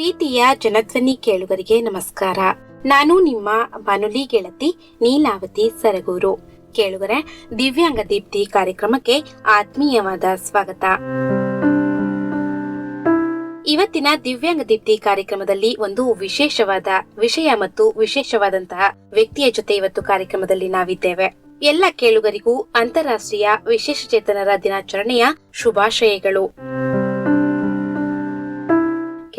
ಪ್ರೀತಿಯ ಜನಧ್ವನಿ ಕೇಳುಗರಿಗೆ ನಮಸ್ಕಾರ. ನಾನು ನಿಮ್ಮ ಬಾನುಲಿ ಗೆಳತಿ ನೀಲಾವತಿ ಸರಗೂರು. ಕೇಳುಗರೆ, ದಿವ್ಯಾಂಗ ದೀಪ್ತಿ ಕಾರ್ಯಕ್ರಮಕ್ಕೆ ಆತ್ಮೀಯವಾದ ಸ್ವಾಗತ. ಇವತ್ತಿನ ದಿವ್ಯಾಂಗ ದೀಪ್ತಿ ಕಾರ್ಯಕ್ರಮದಲ್ಲಿ ಒಂದು ವಿಶೇಷವಾದ ವಿಷಯ ಮತ್ತು ವಿಶೇಷವಾದಂತಹ ವ್ಯಕ್ತಿಯ ಜೊತೆ ಇವತ್ತು ಕಾರ್ಯಕ್ರಮದಲ್ಲಿ ನಾವಿದ್ದೇವೆ. ಎಲ್ಲ ಕೇಳುಗರಿಗೂ ಅಂತಾರಾಷ್ಟ್ರೀಯ ವಿಶೇಷಚೇತನರ ದಿನಾಚರಣೆಯ ಶುಭಾಶಯಗಳು.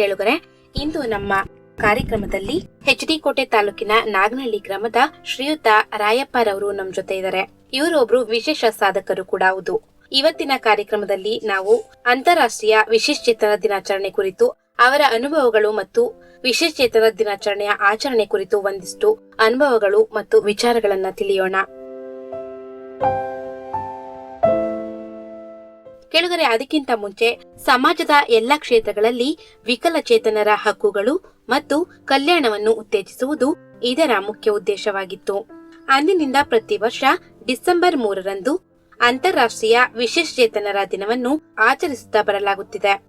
ಕೇಳುಗರೆ, ಇಂದು ನಮ್ಮ ಕಾರ್ಯಕ್ರಮದಲ್ಲಿ ಎಚ್ ಡಿ ಕೋಟೆ ತಾಲೂಕಿನ ನಾಗನಹಳ್ಳಿ ಗ್ರಾಮದ ಶ್ರೀಯುತ ರಾಯಪ್ಪರವರು ನಮ್ ಜೊತೆ ಇದ್ದಾರೆ. ಇವರೊಬ್ರು ವಿಶೇಷ ಸಾಧಕರು ಕೂಡ ಹೌದು. ಇವತ್ತಿನ ಕಾರ್ಯಕ್ರಮದಲ್ಲಿ ನಾವು ಅಂತಾರಾಷ್ಟ್ರೀಯ ವಿಶೇಷಚೇತನ ದಿನಾಚರಣೆ ಕುರಿತು, ಅವರ ಅನುಭವಗಳು ಮತ್ತು ವಿಶೇಷಚೇತನ ದಿನಾಚರಣೆಯ ಆಚರಣೆ ಕುರಿತು ಒಂದಿಷ್ಟು ಅನುಭವಗಳು ಮತ್ತು ವಿಚಾರಗಳನ್ನ ತಿಳಿಯೋಣ. ಕೆಳಗರೆ ಅದಕ್ಕಿಂತ ಮುಂಚೆ ಸಮಾಜದ ಎಲ್ಲ ಕ್ಷೇತ್ರಗಳಲ್ಲಿ ವಿಕಲಚೇತನರ ಹಕ್ಕುಗಳು ಮತ್ತು ಕಲ್ಯಾಣವನ್ನು ಉತ್ತೇಜಿಸುವುದು ಇದರ ಮುಖ್ಯ ಉದ್ದೇಶವಾಗಿತ್ತು. ಅಂದಿನಿಂದ ಪ್ರತಿ ವರ್ಷ ಡಿಸೆಂಬರ್ ಮೂರರಂದು ಅಂತಾರಾಷ್ಟ್ರೀಯ ವಿಶೇಷಚೇತನರ ದಿನವನ್ನು ಆಚರಿಸುತ್ತಾ ಬರಲಾಗುತ್ತಿದೆ.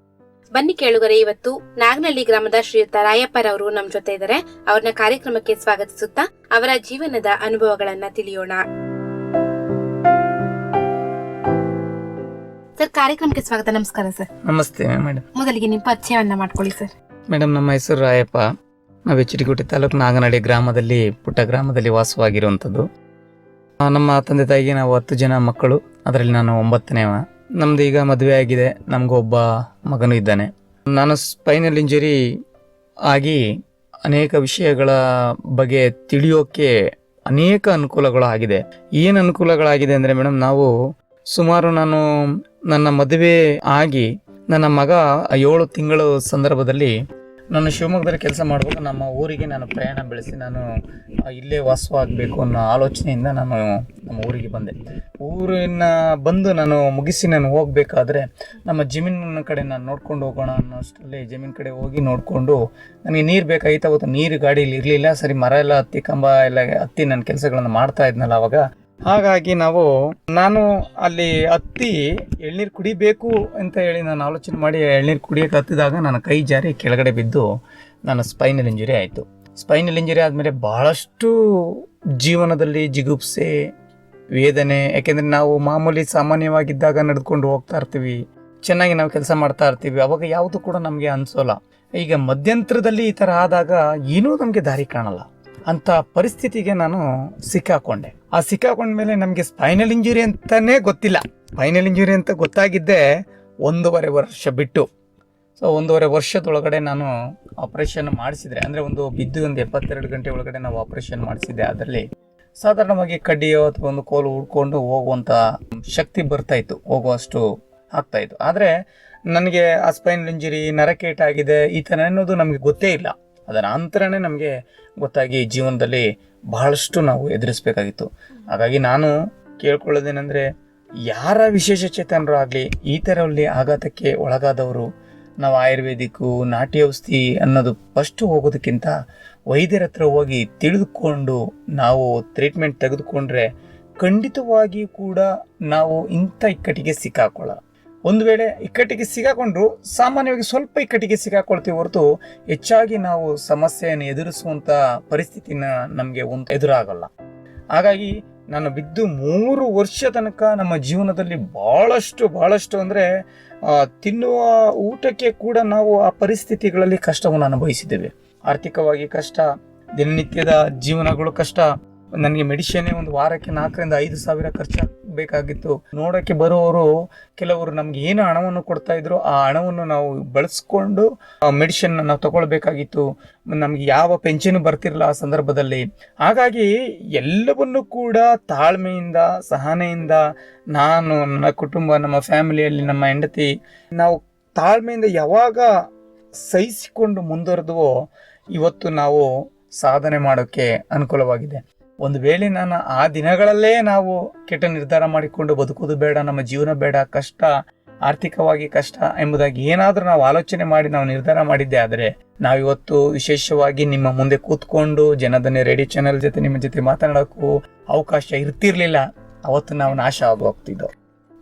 ಬನ್ನಿ ಕೇಳುಗರೆ, ಇವತ್ತು ನಾಗನಹಳ್ಳಿ ಗ್ರಾಮದ ಶ್ರೀಯುತ ರಾಯಪ್ಪರವರು ನಮ್ಮ ಜೊತೆ ಇದ್ದಾರೆ. ಅವ್ರನ್ನ ಕಾರ್ಯಕ್ರಮಕ್ಕೆ ಸ್ವಾಗತಿಸುತ್ತಾ ಅವರ ಜೀವನದ ಅನುಭವಗಳನ್ನ ತಿಳಿಯೋಣ. ಸರ್ ಕಾರ್ಯಕ್ರಮಕ್ಕೆ ಸ್ವಾಗತ. ನಮಸ್ಕಾರ ಸರ್. ನಮಸ್ತೆ ಮೇಡಮ್. ಮೊದಲಿಗೆ ನಿಮ್ಮ ಪರಿಚಯವನ್ನ ಮಾಡ್ಕೊಳ್ಳಿ ಸರ್. ಮೇಡಮ್ ನಮ್ಮ ಹೆಸರು ರಾಯಪ್ಪ. ನಾವು ಹೆಚ್ಚಿಟಿಗುಟ್ಟಿ ತಾಲೂಕು ನಾಗನಹಳ್ಳಿ ಗ್ರಾಮದಲ್ಲಿ ಪುಟ್ಟ ಗ್ರಾಮದಲ್ಲಿ ವಾಸವಾಗಿರುವಂಥದ್ದು. ನಮ್ಮ ತಂದೆ ತಾಯಿಗೆ ನಾವು ಹತ್ತು ಜನ ಮಕ್ಕಳು. ಅದರಲ್ಲಿ ನಾನು ಒಂಬತ್ತನೇವ ನಮ್ದು ಈಗ ಮದುವೆ ಆಗಿದೆ. ನಮ್ಗೆ ಒಬ್ಬ ಮಗನೂ ಇದ್ದಾನೆ. ನಾನು ಸ್ಪೈನಲ್ ಇಂಜುರಿ ಆಗಿ ಅನೇಕ ವಿಷಯಗಳ ಬಗ್ಗೆ ತಿಳಿಯೋಕೆ ಅನೇಕ ಅನುಕೂಲಗಳು ಆಗಿದೆ ಏನು ಅನುಕೂಲಗಳಾಗಿದೆ ಅಂದರೆ ಮೇಡಮ್ ನಾವು ಸುಮಾರು ನಾನು ನನ್ನ ಮದುವೆ ಆಗಿ ನನ್ನ ಮಗ ಏಳು ತಿಂಗಳು ಸಂದರ್ಭದಲ್ಲಿ ನಾನು ಶಿವಮೊಗ್ಗದಲ್ಲಿ ಕೆಲಸ ಮಾಡಬೇಕು ನಮ್ಮ ಊರಿಗೆ ನಾನು ಪ್ರಯಾಣ ಬೆಳೆಸಿ ನಾನು ಇಲ್ಲೇ ವಾಸವಾಗಬೇಕು ಅನ್ನೋ ಆಲೋಚನೆಯಿಂದ ನಾನು ನಮ್ಮ ಊರಿಗೆ ಬಂದೆ. ಊರಿನ ಬಂದು ನಾನು ಮುಗಿಸಿ ನಾನು ಹೋಗಬೇಕಾದ್ರೆ ನಮ್ಮ ಜಮೀನಿನ ಕಡೆ ನಾನು ನೋಡ್ಕೊಂಡು ಹೋಗೋಣ ಅನ್ನೋಷ್ಟರಲ್ಲಿ ಜಮೀನು ಕಡೆ ಹೋಗಿ ನೋಡಿಕೊಂಡು ನನಗೆ ನೀರು ಬೇಕಾಗಿತ್ತು, ಅವತ್ತು ನೀರು ಗಾಡಿಯಲ್ಲಿ ಇರಲಿಲ್ಲ. ಸರಿ ಮರ ಎಲ್ಲ ಹತ್ತಿ, ಕಂಬ ಎಲ್ಲ ಹತ್ತಿ ನನ್ನ ಕೆಲಸಗಳನ್ನು ಮಾಡ್ತಾ ಇದ್ನಲ್ಲ ಅವಾಗ ಹಾಗಾಗಿ ನಾವು, ನಾನು ಅಲ್ಲಿ ಹತ್ತಿ ಎಳ್ನೀರು ಕುಡಿಬೇಕು ಅಂತ ಹೇಳಿ ನಾನು ಆಲೋಚನೆ ಮಾಡಿ ಎಳ್ನೀರು ಕುಡಿಯೋಕೆ ಹತ್ತಿದಾಗ ನನ್ನ ಕೈ ಜಾರಿ ಕೆಳಗಡೆ ಬಿದ್ದು ನನ್ನ ಸ್ಪೈನಲ್ ಇಂಜುರಿ ಆಯಿತು. ಸ್ಪೈನಲ್ ಇಂಜುರಿ ಆದಮೇಲೆ ಭಾಳಷ್ಟು ಜೀವನದಲ್ಲಿ ಜಿಗುಪ್ಸೆ, ವೇದನೆ, ಯಾಕೆಂದರೆ ನಾವು ಮಾಮೂಲಿ ಸಾಮಾನ್ಯವಾಗಿದ್ದಾಗ ನಡೆದುಕೊಂಡು ಹೋಗ್ತಾ ಇರ್ತೀವಿ, ಚೆನ್ನಾಗಿ ನಾವು ಕೆಲಸ ಮಾಡ್ತಾ ಇರ್ತೀವಿ, ಅವಾಗ ಯಾವುದು ಕೂಡ ನಮಗೆ ಅನಿಸೋಲ್ಲ. ಈಗ ಮಧ್ಯಂತರದಲ್ಲಿ ಈ ಥರ ಆದಾಗ ಏನೂ ನಮಗೆ ದಾರಿ ಕಾಣಲ್ಲ. ಅಂತ ಪರಿಸ್ಥಿತಿಗೆ ನಾನು ಸಿಕ್ಕಾಕೊಂಡೆ. ಆ ಸಿಕ್ಕಾಕೊಂಡ್ಮೇಲೆ ನಮಗೆ ಸ್ಪೈನಲ್ ಇಂಜುರಿ ಅಂತಾನೆ ಗೊತ್ತಿಲ್ಲ. ಸ್ಪೈನಲ್ ಇಂಜುರಿ ಅಂತ ಗೊತ್ತಾಗಿದ್ದೆ ಒಂದೂವರೆ ವರ್ಷ ಬಿಟ್ಟು. ಸೊ ಒಂದೂವರೆ ವರ್ಷದೊಳಗಡೆ ನಾನು ಆಪರೇಷನ್ ಮಾಡಿಸಿದ್ರೆ, ಅಂದರೆ ಒಂದು ಬಿದ್ದು ಒಂದು ಎಪ್ಪತ್ತೆರಡು ಗಂಟೆ ಒಳಗಡೆ ನಾವು ಆಪರೇಷನ್ ಮಾಡಿಸಿದ್ದೆ. ಅದರಲ್ಲಿ ಸಾಧಾರಣವಾಗಿ ಕಡ್ಡಿಯೋ ಅಥವಾ ಒಂದು ಕೋಲು ಉಡ್ಕೊಂಡು ಹೋಗುವಂಥ ಶಕ್ತಿ ಬರ್ತಾ ಇತ್ತು, ಹೋಗುವಷ್ಟು ಆಗ್ತಾ ಇತ್ತು. ಆದರೆ, ನನಗೆ ಆ ಸ್ಪೈನಲ್ ಇಂಜುರಿ ನರಕೇಟ್ ಆಗಿದೆ ಈ ಥರ ಅನ್ನೋದು ನಮಗೆ ಗೊತ್ತೇ ಇಲ್ಲ. ಅದರ ನಂತರನೇ ನಮಗೆ ಗೊತ್ತಾಗಿ ಜೀವನದಲ್ಲಿ ಬಹಳಷ್ಟು ನಾವು ಎದುರಿಸಬೇಕಾಗಿತ್ತು. ಹಾಗಾಗಿ ನಾನು ಕೇಳ್ಕೊಳ್ಳೋದೇನೆಂದರೆ, ಯಾರ ವಿಶೇಷ ಚೇತನರು ಆಗಲಿ, ಈ ಥರಲ್ಲಿ ಆಘಾತಕ್ಕೆ ಒಳಗಾದವರು, ನಾವು ಆಯುರ್ವೇದಿಕ್ಕು, ನಾಟಿ ಔಷಧಿ ಅನ್ನೋದು ಫಸ್ಟು ಹೋಗೋದಕ್ಕಿಂತ ವೈದ್ಯರ ಹತ್ರ ಹೋಗಿ ತಿಳಿದುಕೊಂಡು ನಾವು ಟ್ರೀಟ್ಮೆಂಟ್ ತೆಗೆದುಕೊಂಡ್ರೆ ಖಂಡಿತವಾಗಿಯೂ ಕೂಡ ನಾವು ಇಂಥ ಇಕ್ಕಟ್ಟಿಗೆ ಸಿಕ್ಕಾಕೊಳ್ಳ. ಒಂದು ವೇಳೆ ಇಕ್ಕಟ್ಟಿಗೆ ಸಿಗಾಕೊಂಡ್ರು ಸಾಮಾನ್ಯವಾಗಿ ಸ್ವಲ್ಪ ಇಕ್ಕಟ್ಟಿಗೆ ಸಿಗಾಕೊಳ್ತೀವಿ ಹೊರತು ಹೆಚ್ಚಾಗಿ ನಾವು ಸಮಸ್ಯೆಯನ್ನು ಎದುರಿಸುವಂಥ ಪರಿಸ್ಥಿತಿನ ನಮಗೆ ಒಂದು ಎದುರಾಗಲ್ಲ. ಹಾಗಾಗಿ ನಾನು ಬಿದ್ದು ಮೂರು ವರ್ಷ ತನಕ ನಮ್ಮ ಜೀವನದಲ್ಲಿ ಬಹಳಷ್ಟು ಬಹಳಷ್ಟು ಅಂದರೆ ತಿನ್ನುವ ಊಟಕ್ಕೆ ಕೂಡ ನಾವು ಆ ಪರಿಸ್ಥಿತಿಗಳಲ್ಲಿ ಕಷ್ಟವನ್ನು ಅನುಭವಿಸಿದ್ದೇವೆ. ಆರ್ಥಿಕವಾಗಿ ಕಷ್ಟ, ದಿನನಿತ್ಯದ ಜೀವನಗಳು ಕಷ್ಟ. ನನಗೆ ಮೆಡಿಷನ್ನೇ ಒಂದು ವಾರಕ್ಕೆ ನಾಲ್ಕರಿಂದ ಐದು ಸಾವಿರ ಖರ್ಚಾಗಬೇಕಾಗಿತ್ತು ನೋಡೋಕ್ಕೆ ಬರುವವರು ಕೆಲವರು ನಮ್ಗೆ ಏನು ಹಣವನ್ನು ಕೊಡ್ತಾ ಇದ್ರು ಆ ಹಣವನ್ನು ನಾವು ಬಳಸ್ಕೊಂಡು ಮೆಡಿಷನ್ ನಾವು ತಗೊಳ್ಬೇಕಾಗಿತ್ತು. ನಮ್ಗೆ ಯಾವ ಪೆನ್ಷನ್ ಬರ್ತಿರಲ್ಲ ಆ ಸಂದರ್ಭದಲ್ಲಿ. ಹಾಗಾಗಿ ಎಲ್ಲವನ್ನು ಕೂಡ ತಾಳ್ಮೆಯಿಂದ, ಸಹನೆಯಿಂದ ನಾನು ನನ್ನ ಕುಟುಂಬ, ನಮ್ಮ ಫ್ಯಾಮಿಲಿಯಲ್ಲಿ ನಮ್ಮ ಹೆಂಡತಿ ನಾವು ತಾಳ್ಮೆಯಿಂದ ಯಾವಾಗ ಸಹಿಸಿಕೊಂಡು ಮುಂದುವರೆದವೋ ಇವತ್ತು ನಾವು ಸಾಧನೆ ಮಾಡೋಕ್ಕೆ ಅನುಕೂಲವಾಗಿದೆ. ಒಂದು ವೇಳೆ ನಾನು ಆ ದಿನಗಳಲ್ಲೇ ನಾವು ಕೆಟ್ಟ ನಿರ್ಧಾರ ಮಾಡಿಕೊಂಡು ಬದುಕೋದು ಬೇಡ, ನಮ್ಮ ಜೀವನ ಬೇಡ, ಕಷ್ಟ, ಆರ್ಥಿಕವಾಗಿ ಕಷ್ಟ ಎಂಬುದಾಗಿ ಏನಾದರೂ ನಾವು ಆಲೋಚನೆ ಮಾಡಿ ನಾವು ನಿರ್ಧಾರ ಮಾಡಿದ್ದೆ ಆದರೆ ನಾವಿವತ್ತು ವಿಶೇಷವಾಗಿ ನಿಮ್ಮ ಮುಂದೆ ಕೂತ್ಕೊಂಡು ಜನದನ್ನೇ ರೇಡಿಯೋ ಚಾನೆಲ್ ಜೊತೆ ನಿಮ್ಮ ಜೊತೆ ಮಾತನಾಡೋಕ್ಕೂ ಅವಕಾಶ ಇರ್ತಿರ್ಲಿಲ್ಲ. ಅವತ್ತು ನಾವು ನಾಶ ಆಗು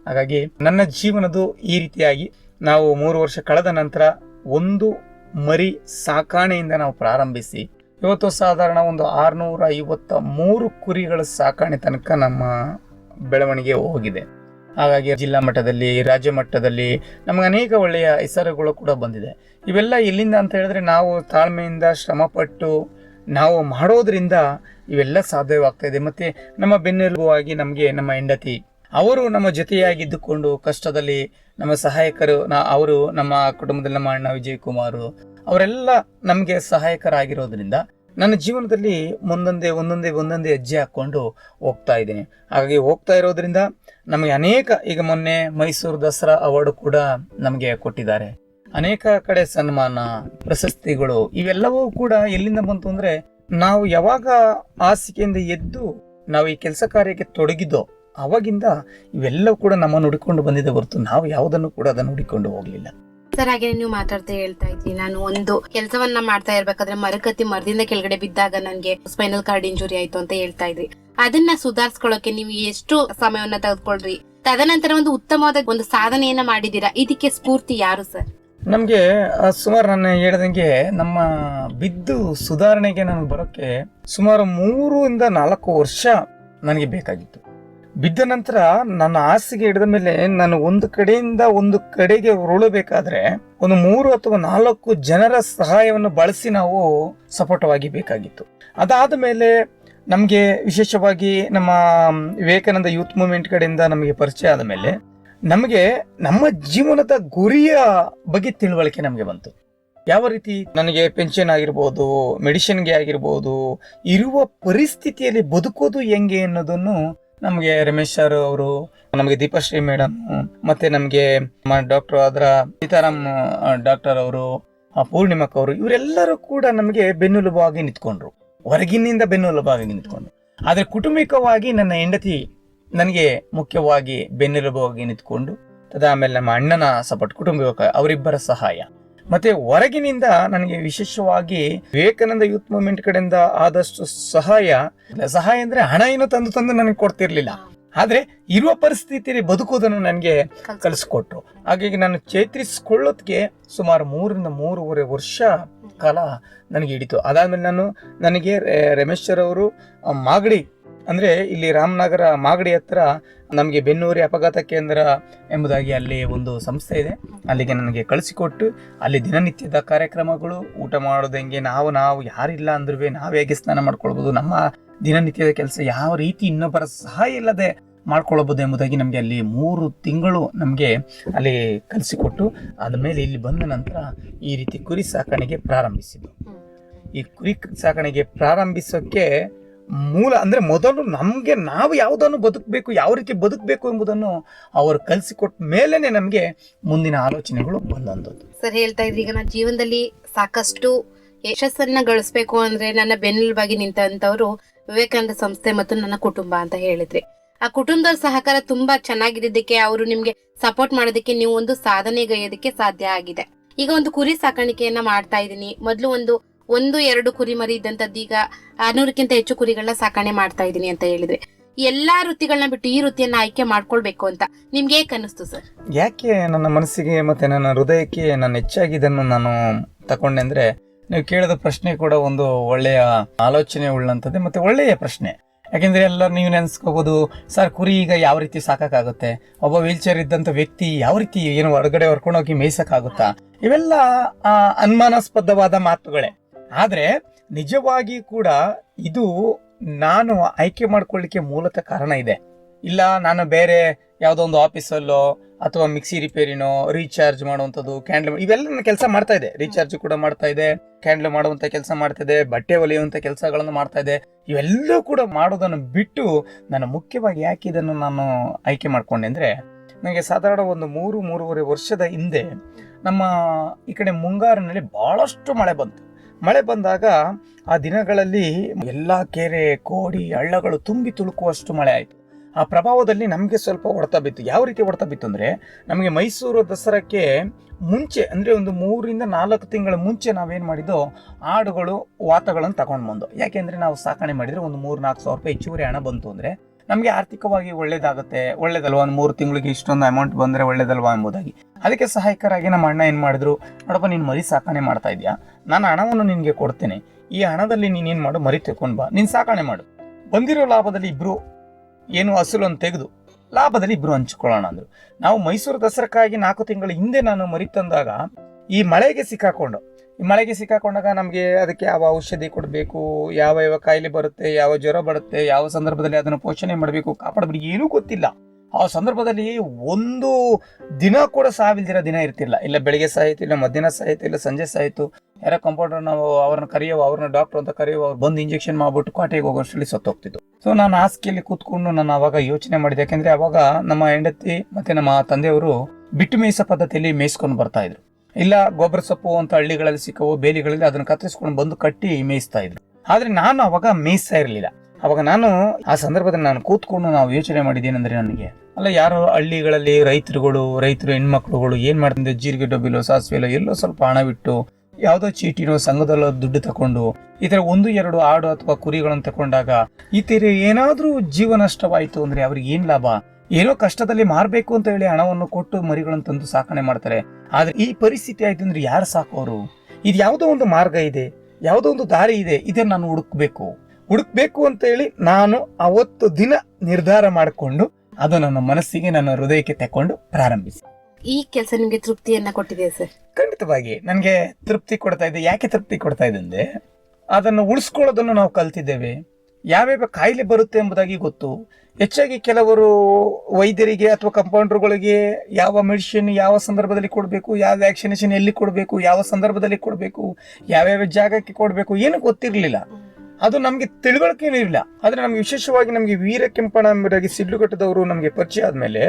ಹಾಗಾಗಿ ನನ್ನ ಜೀವನದು ಈ ರೀತಿಯಾಗಿ ನಾವು ಮೂರು ವರ್ಷ ಕಳೆದ ನಂತರ ಒಂದು ಮರಿ ಸಾಕಾಣೆಯಿಂದ ನಾವು ಪ್ರಾರಂಭಿಸಿ ಇವತ್ತು ಸಾಧಾರಣ ಒಂದು ಆರುನೂರ ಐವತ್ತ ಮೂರು ಕುರಿಗಳ ಸಾಕಾಣೆ ತನಕ ನಮ್ಮ ಬೆಳವಣಿಗೆ ಹೋಗಿದೆ. ಹಾಗಾಗಿ ಜಿಲ್ಲಾ ಮಟ್ಟದಲ್ಲಿ, ರಾಜ್ಯ ಮಟ್ಟದಲ್ಲಿ ನಮಗೆ ಅನೇಕ ಒಳ್ಳೆಯ ಹೆಸರುಗಳು ಕೂಡ ಬಂದಿದೆ. ಇವೆಲ್ಲ ಇಲ್ಲಿಂದ ಅಂತ ಹೇಳಿದ್ರೆ ನಾವು ತಾಳ್ಮೆಯಿಂದ ಶ್ರಮಪಟ್ಟು ನಾವು ಮಾಡೋದ್ರಿಂದ ಇವೆಲ್ಲ ಸಾಧ್ಯವಾಗ್ತಾ ಇದೆ. ಮತ್ತೆ ನಮ್ಮ ಬೆನ್ನೆಲುಬಾಗಿ ನಮಗೆ ನಮ್ಮ ಹೆಂಡತಿ, ಅವರು ನಮ್ಮ ಜೊತೆಯಾಗಿದ್ದುಕೊಂಡು ಕಷ್ಟದಲ್ಲಿ ನಮ್ಮ ಸಹಾಯಕರು, ನಾ ಅವರು ನಮ್ಮ ಕುಟುಂಬದಲ್ಲಿ ನಮ್ಮ ಅಣ್ಣ ವಿಜಯ್ ಕುಮಾರ್ ಅವರೆಲ್ಲ ನಮಗೆ ಸಹಾಯಕರಾಗಿರೋದ್ರಿಂದ ನನ್ನ ಜೀವನದಲ್ಲಿ ಮುಂದೊಂದೇ, ಒಂದೊಂದೇ ಒಂದೊಂದೇ ಹೆಜ್ಜೆ ಹಾಕ್ಕೊಂಡು ಹೋಗ್ತಾ ಇದ್ದೀನಿ. ಹಾಗಾಗಿ ಹೋಗ್ತಾ ಇರೋದ್ರಿಂದ ನಮಗೆ ಅನೇಕ, ಈಗ ಮೊನ್ನೆ ಮೈಸೂರು ದಸರಾ ಅವಾರ್ಡ್ ಕೂಡ ನಮಗೆ ಕೊಟ್ಟಿದ್ದಾರೆ. ಅನೇಕ ಕಡೆ ಸನ್ಮಾನ, ಪ್ರಶಸ್ತಿಗಳು ಇವೆಲ್ಲವೂ ಕೂಡ ಎಲ್ಲಿಂದ ಬಂತು ಅಂದ್ರೆ ನಾವು ಯಾವಾಗ ಹಾಸಿಗೆಯಿಂದ ಎದ್ದು ನಾವು ಈ ಕೆಲಸ ಕಾರ್ಯಕ್ಕೆ ತೊಡಗಿದ್ದೋ ಅವಾಗಿಂದ ಇವೆಲ್ಲವೂ ಕೂಡ ನಮ್ಮನ್ನು ಹುಡುಕೊಂಡು ಬಂದಿದೆ ಹೊರತು ನಾವು ಯಾವುದನ್ನು ಕೂಡ ಅದನ್ನು ಹುಡುಕೊಂಡು ಹೋಗ್ಲಿಲ್ಲ. ಸರ್ ಹಾಗೆ ನೀವು ಮಾತಾಡ್ತಾ ಹೇಳ್ತಾ ಇದ್ರಿ. ನಾನು ಒಂದು ಕೆಲಸವನ್ನ ಮಾಡ್ತಾ ಇರ್ಬೇಕಾದ್ರೆ ಮರಕತ್ತಿ ಮರದಿಂದ ಕೆಳಗಡೆ ಬಿದ್ದಾಗ ನನ್ಗೆ ಸ್ಪೈನಲ್ ಕಾರ್ಡ್ ಇಂಜುರಿ ಆಯ್ತು ಅಂತ ಹೇಳ್ತಾ ಇದ್ರಿ. ಅದನ್ನ ಸುಧಾರಿಸ್ಕೊಳ್ಳೋಕೆ ನೀವು ಎಷ್ಟು ಸಮಯವನ್ನ ತೆಗೆದುಕೊಳ್ರಿ? ತದನಂತರ ಒಂದು ಉತ್ತಮವಾದ ಒಂದು ಸಾಧನೆಯನ್ನ ಮಾಡಿದೀರಾ ಇದಕ್ಕೆ ಸ್ಫೂರ್ತಿ ಯಾರು ಸರ್? ನಮಗೆ ಸುಮಾರು ನಾನು ಹೇಳ್ದಂಗೆ ನಮ್ಮ ಬಿದ್ದು ಸುಧಾರಣೆಗೆ ನಾನು ಬರೋಕೆ ಸುಮಾರು ಮೂರಿಂದ ನಾಲ್ಕು ವರ್ಷ ನನಗೆ ಬೇಕಾಗಿತ್ತು. ಬಿದ್ದ ನಂತರ ನನ್ನ ಹಾಸಿಗೆ ಹಿಡಿದ ಮೇಲೆ ನಾನು ಒಂದು ಕಡೆಯಿಂದ ಒಂದು ಕಡೆಗೆ ಉರುಳಬೇಕಾದ್ರೆ ಒಂದು ಮೂರು ಅಥವಾ ನಾಲ್ಕು ಜನರ ಸಹಾಯವನ್ನು ಬಳಸಿ ನಾವು ಸಪೋರ್ಟವಾಗಿ ಬೇಕಾಗಿತ್ತು. ಅದಾದ ಮೇಲೆ ನಮಗೆ ವಿಶೇಷವಾಗಿ ನಮ್ಮ ವಿವೇಕಾನಂದ ಯೂತ್ ಮೂವ್ಮೆಂಟ್ ಕಡೆಯಿಂದ ನಮಗೆ ಪರಿಚಯ ಆದ ಮೇಲೆ ನಮಗೆ ನಮ್ಮ ಜೀವನದ ಗುರಿಯ ಬಗ್ಗೆ ತಿಳುವಳಿಕೆ ನಮಗೆ ಬಂತು. ಯಾವ ರೀತಿ ನನಗೆ ಪೆನ್ಷನ್ ಆಗಿರ್ಬೋದು, ಮೆಡಿಷನ್ಗೆ ಆಗಿರ್ಬೋದು, ಇರುವ ಪರಿಸ್ಥಿತಿಯಲ್ಲಿ ಬದುಕೋದು ಹೆಂಗೆ ಅನ್ನೋದನ್ನು ನಮಗೆ ರಮೇಶ್ ಸರ್ ಅವರು, ನಮಗೆ ದೀಪಶ್ರೀ ಮೇಡಮ್ ಮತ್ತೆ ನಮಗೆ ಡಾಕ್ಟರ್ ಆದ್ರ ಸೀತಾರಾಮ್ ಡಾಕ್ಟರ್ ಅವರು ಪೂರ್ಣಿಮಕ್ಕ ಪೂರ್ಣಿಮಕ್ ಅವರು, ಇವರೆಲ್ಲರೂ ಕೂಡ ನಮಗೆ ಬೆನ್ನುಲುಬಾಗಿ ನಿಂತ್ಕೊಂಡ್ರು. ಹೊರಗಿನಿಂದ ಬೆನ್ನುಲುಬಾಗಿ ನಿಂತ್ಕೊಂಡ್ರು. ಆದರೆ ಕುಟುಂಬಿಕವಾಗಿ ನನ್ನ ಹೆಂಡತಿ ನನಗೆ ಮುಖ್ಯವಾಗಿ ಬೆನ್ನೆಲುಬಾಗಿ ನಿಂತ್ಕೊಂಡು ತದಾಮೇಲೆ ನಮ್ಮ ಅಣ್ಣನ ಸಪೋರ್ಟ್ ಕುಟುಂಬಿಕ ಅವರಿಬ್ಬರ ಸಹಾಯ. ಮತ್ತೆ ಹೊರಗಿನಿಂದ ನನಗೆ ವಿಶೇಷವಾಗಿ ವಿವೇಕಾನಂದ ಯೂತ್ ಮೂವ್ಮೆಂಟ್ ಕಡೆಯಿಂದ ಆದಷ್ಟು ಸಹಾಯ ಸಹಾಯ ಅಂದ್ರೆ ಹಣ ಏನು ತಂದು ತಂದು ನನಗೆ ಕೊಡ್ತಿರ್ಲಿಲ್ಲ. ಆದ್ರೆ ಇರುವ ಪರಿಸ್ಥಿತಿಯಲ್ಲಿ ಬದುಕೋದನ್ನು ನನಗೆ ಕಲಿಸ್ಕೊಟ್ರು. ಹಾಗಾಗಿ ನಾನು ಚೇತರಿಸಿಕೊಳ್ಳೋದಕ್ಕೆ ಸುಮಾರು ಮೂರರಿಂದ ಮೂರುವರೆ ವರ್ಷ ಕಾಲ ನನಗೆ ಹಿಡಿತು. ಅದಾದ್ಮೇಲೆ ನಾನು ನನಗೆ ರಮೇಶ್ವರ್ ಅವರು ಮಾಗಡಿ ಅಂದ್ರೆ ಇಲ್ಲಿ ರಾಮನಗರ ಮಾಗಡಿ ಹತ್ರ ನಮಗೆ ಬೆನ್ನೂರಿ ಅಪಘಾತ ಕೇಂದ್ರ ಎಂಬುದಾಗಿ ಅಲ್ಲಿ ಒಂದು ಸಂಸ್ಥೆ ಇದೆ. ಅಲ್ಲಿಗೆ ನನಗೆ ಕಳಿಸಿಕೊಟ್ಟು ಅಲ್ಲಿ ದಿನನಿತ್ಯದ ಕಾರ್ಯಕ್ರಮಗಳು, ಊಟ ಮಾಡೋದಂಗೆ ನಾವು ನಾವು ಯಾರಿಲ್ಲ ಅಂದ್ರೂ ನಾವು ಹೇಗೆ ಸ್ನಾನ ಮಾಡ್ಕೊಳ್ಬೋದು, ನಮ್ಮ ದಿನನಿತ್ಯದ ಕೆಲಸ ಯಾವ ರೀತಿ ಇನ್ನೊಬ್ಬರ ಸಹಾಯ ಇಲ್ಲದೆ ಮಾಡ್ಕೊಳ್ಬೋದು ಎಂಬುದಾಗಿ ನಮಗೆ ಅಲ್ಲಿ ಮೂರು ತಿಂಗಳು ನಮಗೆ ಅಲ್ಲಿ ಕಲಿಸಿಕೊಟ್ಟು ಆದಮೇಲೆ ಇಲ್ಲಿ ಬಂದ ನಂತರ ಈ ರೀತಿ ಕುರಿ ಸಾಕಣೆಗೆ ಪ್ರಾರಂಭಿಸಿದ್ದು. ಈ ಕುರಿ ಸಾಕಣೆಗೆ ಪ್ರಾರಂಭಿಸೋಕೆ ಮೂಲ ಅಂದ್ರೆ ಮೊದಲು ನಮಗೆ ನಾವು ಯಾವುದನ್ನು ಬದುಕಬೇಕು, ಯಾವ ರೀತಿ ಬದುಕಬೇಕು ಎಂಬುದನ್ನು ಅವರು ಕಲಿಸಿಕೊಟ್ಟ ಮೇಲೇನೆ ನಮಗೆ ಮುಂದಿನ ಆಲೋಚನೆಗಳು ಬಂದಂಥದ್ದು. ಸರ್, ಹೇಳ್ತಾ ಇದ್ರಿ, ಈಗ ನಾನು ಜೀವನದಲ್ಲಿ ಸಾಕಷ್ಟು ಯಶಸ್ಸನ್ನ ಗಳಿಸ್ಬೇಕು ಅಂದ್ರೆ ನನ್ನ ಬೆನ್ನೆಲುಬಾಗಿ ನಿಂತಂತವ್ರು ವಿವೇಕಾನಂದ ಸಂಸ್ಥೆ ಮತ್ತು ನನ್ನ ಕುಟುಂಬ ಅಂತ ಹೇಳಿದ್ರಿ. ಆ ಕುಟುಂಬದ ಸಹಕಾರ ತುಂಬಾ ಚೆನ್ನಾಗಿದ್ದಕ್ಕೆ ಅವರು ನಿಮ್ಗೆ ಸಪೋರ್ಟ್ ಮಾಡೋದಕ್ಕೆ ನೀವು ಒಂದು ಸಾಧನೆಗೈಯೋದಕ್ಕೆ ಸಾಧ್ಯ ಆಗಿದೆ. ಈಗ ಒಂದು ಕುರಿ ಸಾಕಾಣಿಕೆಯನ್ನ ಮಾಡ್ತಾ ಇದ್ದೀನಿ. ಮೊದಲು ಒಂದು ಒಂದು, ಎರಡು ಕುರಿಮರಿ ಇದ್ದಂಥದ್ದು ಈಗ ನೂರಕ್ಕಿಂತ ಹೆಚ್ಚು ಕುರಿಗಳನ್ನ ಸಾಕಣೆ ಮಾಡ್ತಾ ಇದ್ದೀನಿ ಅಂತ ಹೇಳಿದ್ರೆ. ಎಲ್ಲಾ ವೃತ್ತಿಗಳನ್ನ ಬಿಟ್ಟು ಈ ವೃತ್ತಿಯನ್ನ ಆಯ್ಕೆ ಮಾಡ್ಕೊಳ್ಬೇಕು ಅಂತ ನಿಮ್ಗೆ ಹೇಗ್ ಅನಿಸ್ತು ಸರ್? ಯಾಕೆ ನನ್ನ ಮನಸ್ಸಿಗೆ ಮತ್ತೆ ನನ್ನ ಹೃದಯಕ್ಕೆ ನಾನು ಹೆಚ್ಚಾಗಿ ಇದನ್ನು ನಾನು ತಕೊಂಡೆ ಅಂದ್ರೆ ನೀವು ಕೇಳಿದ ಪ್ರಶ್ನೆ ಕೂಡ ಒಂದು ಒಳ್ಳೆಯ ಆಲೋಚನೆ ಉಳ್ಳಂಥದ್ದೇ ಮತ್ತೆ ಒಳ್ಳೆಯ ಪ್ರಶ್ನೆ. ಯಾಕೆಂದ್ರೆ ಎಲ್ಲ ನೀವು ನೆನೆಸ್ಕೋಬಹುದು ಸರ್, ಕುರಿ ಈಗ ಯಾವ ರೀತಿ ಸಾಕಾಗುತ್ತೆ ಒಬ್ಬ ವೀಲ್ ಚೇರ್ ಇದ್ದಂತ ವ್ಯಕ್ತಿ ಯಾವ ರೀತಿ ಏನು ಹೊರಗಡೆ ಹೊರ್ಕೊಂಡೋಗಿ ಮೇಯಿಸಕ್ಕಾಗುತ್ತಾ? ಇವೆಲ್ಲ ಅನುಮಾನಾಸ್ಪದವಾದ ಮಾತುಗಳೇ. ಆದ್ರೆ ನಿಜವಾಗಿ ಕೂಡ ಇದು ನಾನು ಆಯ್ಕೆ ಮಾಡ್ಕೊಳ್ಳಿಕ್ಕೆ ಮೂಲತಃ ಕಾರಣ ಇದೆ. ಇಲ್ಲ, ನಾನು ಬೇರೆ ಯಾವುದೋ ಒಂದು ಆಫೀಸಲ್ಲೋ ಅಥವಾ ಮಿಕ್ಸಿ ರಿಪೇರಿನೋ ರೀಚಾರ್ಜ್ ಮಾಡುವಂಥದ್ದು, ಕ್ಯಾಂಡಲ್ ಇವೆಲ್ಲ ನಾನು ಕೆಲಸ ಮಾಡ್ತಾ ಇದೆ. ರೀಚಾರ್ಜ್ ಕೂಡ ಮಾಡ್ತಾ ಇದೆ, ಕ್ಯಾಂಡಲ್ ಮಾಡುವಂಥ ಕೆಲಸ ಮಾಡ್ತಾ ಇದೆ, ಬಟ್ಟೆ ಹೊಲಿಯುವಂಥ ಕೆಲಸಗಳನ್ನು ಮಾಡ್ತಾ ಇದೆ. ಇವೆಲ್ಲವೂ ಕೂಡ ಮಾಡೋದನ್ನು ಬಿಟ್ಟು ನಾನು ಮುಖ್ಯವಾಗಿ ಯಾಕೆ ಇದನ್ನು ನಾನು ಆಯ್ಕೆ ಮಾಡ್ಕೊಂಡೆ ಅಂದ್ರೆ, ನನಗೆ ಸಾಧಾರಣ ಒಂದು ಮೂರು, ಮೂರುವರೆ ವರ್ಷದ ಹಿಂದೆ ನಮ್ಮ ಈ ಕಡೆ ಮುಂಗಾರಿನಲ್ಲಿ ಬಹಳಷ್ಟು ಮಳೆ ಬಂತು. ಮಳೆ ಬಂದಾಗ ಆ ದಿನಗಳಲ್ಲಿ ಎಲ್ಲ ಕೆರೆ, ಕೋಡಿ, ಹಳ್ಳಗಳು ತುಂಬಿ ತುಳುಕುವಷ್ಟು ಮಳೆ ಆಯಿತು. ಆ ಪ್ರಭಾವದಲ್ಲಿ ನಮಗೆ ಸ್ವಲ್ಪ ಹೊಡೆತ ಬಿತ್ತು. ಯಾವ ರೀತಿ ಹೊಡೆತ ಬಿತ್ತು ಅಂದರೆ ನಮಗೆ ಮೈಸೂರು ದಸರಾಕ್ಕೆ ಮುಂಚೆ, ಅಂದರೆ ಒಂದು ಮೂರಿಂದ ನಾಲ್ಕು ತಿಂಗಳ ಮುಂಚೆ ನಾವೇನು ಮಾಡಿದ್ದು, ಆಡುಗಳು, ವಾತಗಳನ್ನು ತಗೊಂಡು ಬಂದು. ಯಾಕೆಂದರೆ ನಾವು ಸಾಕಣೆ ಮಾಡಿದರೆ ಒಂದು ಮೂರು ನಾಲ್ಕು ಸಾವಿರ ರೂಪಾಯಿ ಹೆಚ್ಚುವರಿ ಹಣ ಬಂತು ಅಂದರೆ ನಮಗೆ ಆರ್ಥಿಕವಾಗಿ ಒಳ್ಳೇದಾಗುತ್ತೆ, ಒಳ್ಳೇದಲ್ವಾ? ಒಂದು ಮೂರು ತಿಂಗಳಿಗೆ ಇಷ್ಟೊಂದು ಅಮೌಂಟ್ ಬಂದರೆ ಒಳ್ಳೇದಲ್ವಾ ಎಂಬುದಾಗಿ. ಅದಕ್ಕೆ ಸಹಾಯಕರಾಗಿ ನಮ್ಮ ಅಣ್ಣ ಏನು ಮಾಡಿದ್ರು, ನೋಡಪ್ಪ, ನೀನು ಮರಿ ಸಾಕಣೆ ಮಾಡ್ತಾ ಇದೆಯಾ? ನಾನು ಹಣವನ್ನು ನಿನಗೆ ಕೊಡ್ತೇನೆ. ಈ ಹಣದಲ್ಲಿ ನೀನೇನು ಮಾಡು? ಮರಿ ತೆಕ್ಕೊಂಡು ಬಾ. ನೀನು ಸಾಕಣೆ ಮಾಡು. ಬಂದಿರೋ ಲಾಭದಲ್ಲಿ ಇಬ್ಬರು ಏನು ಅಸಲನ್ನು ತೆಗೆದು, ಲಾಭದಲ್ಲಿ ಇಬ್ಬರು ಹಂಚ್ಕೊಳ್ಳೋಣ ಅಂದರು. ನಾವು ಮೈಸೂರು ದಸರಕ್ಕಾಗಿ ನಾಲ್ಕು ತಿಂಗಳ ಹಿಂದೆ ನಾನು ಮರಿ ತಂದಾಗ ಈ ಮಳೆಗೆ ಸಿಕ್ಕಾಕೊಂಡು. ಮಳೆಗೆ ಸಿಕ್ಕಾಕೊಂಡಾಗ ನಮಗೆ ಅದಕ್ಕೆ ಯಾವ ಔಷಧಿ ಕೊಡಬೇಕು, ಯಾವ ಯಾವ ಕಾಯಿಲೆ ಬರುತ್ತೆ, ಯಾವ ಜ್ವರ ಬರುತ್ತೆ, ಯಾವ ಸಂದರ್ಭದಲ್ಲಿ ಅದನ್ನು ಪೋಷಣೆ ಮಾಡಬೇಕು ಕಾಪಾಡಬೇಕು ಏನೂ ಗೊತ್ತಿಲ್ಲ. ಆ ಸಂದರ್ಭದಲ್ಲಿ ಒಂದು ದಿನ ಕೂಡ ಸಾವಿಲ್ದಿರೋ ದಿನ ಇರ್ತಿಲ್ಲ ಇಲ್ಲ ಬೆಳಿಗ್ಗೆ ಸಾಯಿತು, ಇಲ್ಲ ಮಧ್ಯಾಹ್ನ ಸಾಯಿತು, ಇಲ್ಲ ಸಂಜೆ ಸಾಯಿತು. ಯಾರೋ ಕಂಪೌಂಡರ್ ನಾವು ಅವ್ರನ್ನ ಕರೆಯೋ ಅವ್ರನ್ನ ಡಾಕ್ಟರ್ ಅಂತ ಕರೆಯೋ ಅವ್ರು ಬಂದು ಇಂಜೆಕ್ಷನ್ ಮಾಡ್ಬಿಟ್ಟು ಕಾಟೆಗೆ ಹೋಗೋಷ್ಟರಲ್ಲಿ ಸತ್ತೋಗ್ತಿತ್ತು. ಸೊ ನಾನು ಹಾಸಿಗೆಯಲ್ಲಿ ಕೂತ್ಕೊಂಡು ನಾನು ಅವಾಗ ಯೋಚನೆ ಮಾಡಿದೆ. ಯಾಕೆಂದ್ರೆ ಅವಾಗ ನಮ್ಮ ಹೆಂಡತಿ ಮತ್ತೆ ನಮ್ಮ ತಂದೆಯವರು ಬಿಟ್ಟು ಮೇಯಿಸೋ ಪದ್ಧತಿಯಲ್ಲಿ ಮೇಯಿಸ್ಕೊಂಡು ಬರ್ತಾ ಇದ್ರು. ಇಲ್ಲ ಗೊಬ್ಬರ ಸೊಪ್ಪು ಅಂತ ಹಳ್ಳಿಗಳಲ್ಲಿ ಸಿಕ್ಕವು, ಬೇಲಿಗಳಲ್ಲಿ ಅದನ್ನು ಕತ್ತರಿಸ್ಕೊಂಡು ಬಂದು ಕಟ್ಟಿ ಮೇಯಿಸ್ತಾ ಇದ್ರು. ಆದ್ರೆ ನಾನು ಅವಾಗ ಮೇಯಿಸ್ತಾ ಇರಲಿಲ್ಲ. ಅವಾಗ ನಾನು ಆ ಸಂದರ್ಭದಲ್ಲಿ ನಾನು ಕೂತ್ಕೊಂಡು ನಾವು ಯೋಚನೆ ಮಾಡಿದ್ದೇನೆಂದ್ರೆ ನನಗೆ, ಅಲ್ಲ ಯಾರು ಹಳ್ಳಿಗಳಲ್ಲಿ ರೈತರುಗಳು, ರೈತರು ಹೆಣ್ಮಕ್ಳುಗಳು ಏನ್ ಮಾಡ್ತಿದ್ದೆ ಜೀರಿಗೆ ಡಬ್ಬಿಲೋ, ಸಾಸಿವೆಲೋ, ಎಲ್ಲೋ ಸ್ವಲ್ಪ ಹಣವಿಟ್ಟು ಯಾವುದೋ ಚೀಟಿನೋ ಸಂಘದಲ್ಲೋ ದುಡ್ಡು ತಕೊಂಡು, ಈ ತರ ಒಂದು, ಎರಡು ಆಡು ಅಥವಾ ಕುರಿಗಳನ್ನು ತಕೊಂಡಾಗ ಈ ಏನಾದ್ರೂ ಜೀವ ನಷ್ಟವಾಯಿತು ಅಂದ್ರೆ ಅವ್ರಿಗೆ ಏನ್ ಲಾಭ? ಏನೋ ಕಷ್ಟದಲ್ಲಿ ಮಾರ್ಬೇಕು ಅಂತ ಹೇಳಿ ಹಣವನ್ನು ಕೊಟ್ಟು ಮರಿಗಳನ್ನು ತಂದು ಸಾಕಣೆ ಮಾಡ್ತಾರೆ. ಆದರೆ ಈ ಪರಿಸ್ಥಿತಿ ಆಯ್ತು ಅಂದ್ರೆ ಯಾರು ಸಾಕೋರು ಇದು ಯಾವುದೋ ಒಂದು ಮಾರ್ಗ ಇದೆ ಯಾವುದೋ ಒಂದು ದಾರಿ ಇದೆ ಇದನ್ನ ನಾನು ಹುಡುಕ್ಬೇಕು. ಹುಡುಕ್ಬೇಕು ಅಂತ ಹೇಳಿ ನಾನು ಅವತ್ತು ದಿನ ನಿರ್ಧಾರ ಮಾಡಿಕೊಂಡು ಅದು ನನ್ನ ಮನಸ್ಸಿಗೆ ನನ್ನ ಹೃದಯಕ್ಕೆ ತಕೊಂಡು ಪ್ರಾರಂಭಿಸಿ. ಈ ಕೆಲಸ ನಿಮಗೆ ತೃಪ್ತಿಯನ್ನ ಕೊಟ್ಟಿದೆ ಸರ್? ಖಂಡಿತವಾಗಿ. ನನಗೆ ತೃಪ್ತಿ ಕೊಡ್ತಾ ಇದೆ. ಯಾಕೆ ತೃಪ್ತಿ ಕೊಡ್ತಾ ಇದೆ ಅಂದ್ರೆ ಅದನ್ನು ಉಳಿಸ್ಕೊಳ್ಳೋದನ್ನು ನಾವು ಕಲ್ತಿದ್ದೇವೆ. ಯಾವ್ಯಾವ ಕಾಯಿಲೆ ಬರುತ್ತೆ ಎಂಬುದಾಗಿ ಗೊತ್ತು. ಹೆಚ್ಚಾಗಿ ಕೆಲವರು ವೈದ್ಯರಿಗೆ ಅಥವಾ ಕಂಪೌಂಡರ್ಗಳಿಗೆ ಯಾವ ಮೆಡಿಸಿನ್ ಯಾವ ಸಂದರ್ಭದಲ್ಲಿ ಕೊಡಬೇಕು, ಯಾವ ವ್ಯಾಕ್ಸಿನೇಷನ್ ಎಲ್ಲಿ ಕೊಡಬೇಕು, ಯಾವ ಸಂದರ್ಭದಲ್ಲಿ ಕೊಡಬೇಕು, ಯಾವ್ಯಾವ ಜಾಗಕ್ಕೆ ಕೊಡಬೇಕು, ಏನು ಗೊತ್ತಿರಲಿಲ್ಲ. ಅದು ನಮಗೆ ತಿಳುವಳಿಕೆ ಇರಲಿಲ್ಲ ಆದರೆ ನಮ್ಗೆ ವಿಶೇಷವಾಗಿ ನಮಗೆ ವೀರ ಕೆಂಪಣ ಎಂಬುದಾಗಿ ಸಿಡ್ಲುಘಟ್ಟದವರು ನಮಗೆ ಪರಿಚಯ ಆದಮೇಲೆ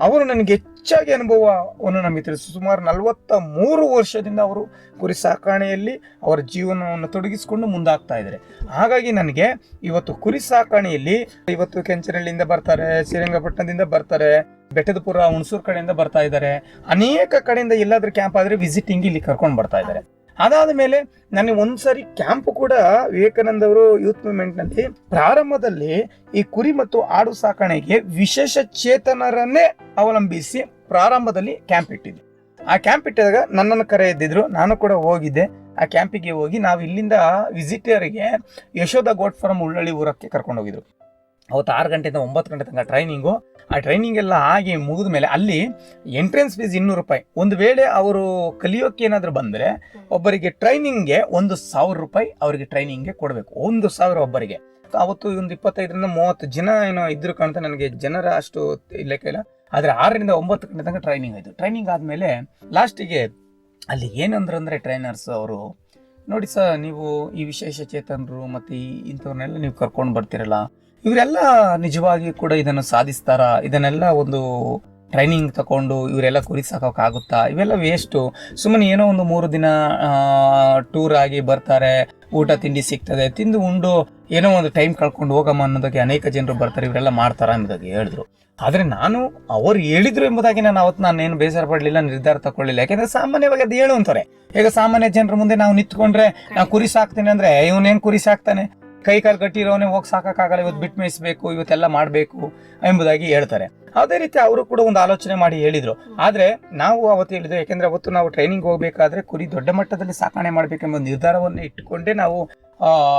ಅವರು ನನಗೆ ಹೆಚ್ಚಾಗಿ ಅನುಭವವನ್ನು ನಮಗೆ ತಿಳಿಸಿ. ಸುಮಾರು ನಲವತ್ತ ಮೂರು ವರ್ಷದಿಂದ ಅವರು ಕುರಿ ಸಾಕಾಣೆಯಲ್ಲಿ ಅವರ ಜೀವನವನ್ನು ತೊಡಗಿಸಿಕೊಂಡು ಮುಂದಾಗ್ತಾ ಇದ್ದಾರೆ. ಹಾಗಾಗಿ ನನಗೆ ಇವತ್ತು ಕುರಿ ಸಾಕಾಣೆಯಲ್ಲಿ ಇವತ್ತು ಕೆಂಚನಹಳ್ಳಿಯಿಂದ ಬರ್ತಾರೆ, ಶ್ರೀರಂಗಪಟ್ಟಣದಿಂದ ಬರ್ತಾರೆ, ಬೆಟ್ಟದಪುರ, ಹುಣಸೂರು ಕಡೆಯಿಂದ ಬರ್ತಾ ಇದ್ದಾರೆ. ಅನೇಕ ಕಡೆಯಿಂದ ಎಲ್ಲಾದ್ರೂ ಕ್ಯಾಂಪ್ ಆದರೆ ವಿಸಿಟಿಂಗ್ ಇಲ್ಲಿ ಕರ್ಕೊಂಡು ಬರ್ತಾ ಇದ್ದಾರೆ. ಅದಾದ ಮೇಲೆ ನನಗೆ ಒಂದ್ಸರಿ ಕ್ಯಾಂಪ್ ಕೂಡ ವಿವೇಕಾನಂದ ಅವರು ಯೂತ್ ಮೂವ್ಮೆಂಟ್ನಲ್ಲಿ ಪ್ರಾರಂಭದಲ್ಲಿ ಈ ಕುರಿ ಮತ್ತು ಆಡು ಸಾಕಣೆಗೆ ವಿಶೇಷ ಚೇತನರನ್ನೇ ಅವಲಂಬಿಸಿ ಪ್ರಾರಂಭದಲ್ಲಿ ಕ್ಯಾಂಪ್ ಇಟ್ಟಿದ್ದೆ. ಆ ಕ್ಯಾಂಪ್ ಇಟ್ಟಾಗ ನನ್ನನ್ನು ಕರೆ ಎದ್ದಿದ್ರು, ನಾನು ಕೂಡ ಹೋಗಿದ್ದೆ. ಆ ಕ್ಯಾಂಪಿಗೆ ಹೋಗಿ ನಾವು ಇಲ್ಲಿಂದ ವಿಸಿಟರ್ಗೆ ಯಶೋಧ ಗೋಟ್ ಫಾರ್ಮ್ ಉಳ್ಳಳ್ಳಿ ಊರಕ್ಕೆ ಕರ್ಕೊಂಡು ಹೋಗಿದ್ರು. ಅವತ್ತು ಆರು ಗಂಟೆಯಿಂದ ಒಂಬತ್ತು ಗಂಟೆ ತನಕ ಟ್ರೈನಿಂಗು ಆ ಟ್ರೈನಿಂಗ್ ಎಲ್ಲ ಆಗಿ ಮುಗಿದ ಮೇಲೆ ಅಲ್ಲಿ ಎಂಟ್ರೆನ್ಸ್ ಫೀಸ್ ಇನ್ನೂರು ರೂಪಾಯಿ. ಒಂದು ವೇಳೆ ಅವರು ಕಲಿಯೋಕೆ ಏನಾದರೂ ಬಂದರೆ ಒಬ್ಬರಿಗೆ ಟ್ರೈನಿಂಗ್ಗೆ ಒಂದು ಸಾವಿರ ರೂಪಾಯಿ ಅವರಿಗೆ ಟ್ರೈನಿಂಗ್ಗೆ ಕೊಡಬೇಕು. ಒಂದು ಸಾವಿರ ಒಬ್ಬರಿಗೆ. ಅವತ್ತು ಒಂದು ಇಪ್ಪತ್ತೈದರಿಂದ ಮೂವತ್ತು ಜನ ಏನೋ ಇದ್ರು ಕಾಣ್ತಾ ನನಗೆ ಜನರ ಅಷ್ಟು ಲೆಕ್ಕ ಇಲ್ಲ. ಆದರೆ ಆರರಿಂದ ಒಂಬತ್ತು ಗಂಟೆ ತನಕ ಟ್ರೈನಿಂಗ್ ಆಯಿತು. ಟ್ರೈನಿಂಗ್ ಆದಮೇಲೆ ಲಾಸ್ಟಿಗೆ ಅಲ್ಲಿ ಏನಂದ್ರು ಅಂದರೆ ಟ್ರೈನರ್ಸ್ ಅವರು, ನೋಡಿ ಸರ್ ನೀವು ಈ ವಿಶೇಷ ಚೇತನರು ಮತ್ತು ಈ ಇಂಥವ್ರನ್ನೆಲ್ಲ ನೀವು ಕರ್ಕೊಂಡು ಬರ್ತಿರಲ್ಲ. ಇವರೆಲ್ಲ ನಿಜವಾಗಿ ಕೂಡ ಇದನ್ನು ಸಾಧಿಸ್ತಾರಾ? ಇದನ್ನೆಲ್ಲ ಒಂದು ಟ್ರೈನಿಂಗ್ ತಗೊಂಡು ಇವರೆಲ್ಲ ಕುರಿ ಸಾಕೋಕ್ಕಾಗುತ್ತಾ ಇವೆಲ್ಲ ವೇಸ್ಟು ಸುಮ್ಮನೆ ಏನೋ ಒಂದು ಮೂರು ದಿನ ಟೂರ್ ಆಗಿ ಬರ್ತಾರೆ, ಊಟ ತಿಂಡಿ ಸಿಗ್ತದೆ, ತಿಂದು ಉಂಡು, ಏನೋ ಒಂದು ಟೈಮ್ ಕಳ್ಕೊಂಡು ಹೋಗಮ್ಮ ಅನ್ನೋದಕ್ಕೆ ಅನೇಕ ಜನರು ಬರ್ತಾರೆ, ಇವರೆಲ್ಲ ಮಾಡ್ತಾರ ಅನ್ನೋದಾಗಿ ಹೇಳಿದ್ರು. ಆದರೆ ನಾನು ಅವರು ಹೇಳಿದ್ರು ಎಂಬುದಾಗಿ ನಾನು ಅವತ್ತು ನಾನು ಏನು ಬೇಸರ ಪಡಲಿಲ್ಲ, ನಿರ್ಧಾರ ತಗೊಳ್ಳಿಲ್ಲ ಯಾಕಂದ್ರೆ ಸಾಮಾನ್ಯವಾಗಿ ಅದು ಹೇಳು ಅಂತಾರೆ ಈಗ ಸಾಮಾನ್ಯ ಜನರ ಮುಂದೆ ನಾವು ನಿಂತ್ಕೊಂಡ್ರೆ ನಾವು ಕುರಿ ಸಾಕ್ತೀನಿ ಅಂದ್ರೆ ಇವನೇನ್ ಕುರಿ ಸಾಕ್ತಾನೆ? ಕೈ ಕಾಲು ಕಟ್ಟಿರೋನೆ ಹೋಗಿ ಸಾಕಾಗಲ್ಲ ಇವತ್ತು ಬಿಟ್ಟು ಮೇಯಿಸಬೇಕು ಇವತ್ತೆಲ್ಲ ಮಾಡಬೇಕು ಎಂಬುದಾಗಿ ಹೇಳ್ತಾರೆ. ಅದೇ ರೀತಿ ಅವರು ಕೂಡ ಒಂದು ಆಲೋಚನೆ ಮಾಡಿ ಹೇಳಿದ್ರು. ಆದ್ರೆ ನಾವು ಅವತ್ತು ಹೇಳಿದ್ರು ಯಾಕೆಂದ್ರೆ ಅವತ್ತು ನಾವು ಟ್ರೈನಿಂಗ್ ಹೋಗ್ಬೇಕಾದ್ರೆ ಕುರಿ ದೊಡ್ಡ ಮಟ್ಟದಲ್ಲಿ ಸಾಕಣೆ ಮಾಡ್ಬೇಕೆಂಬ ನಿರ್ಧಾರವನ್ನು ಇಟ್ಟುಕೊಂಡೇ ನಾವು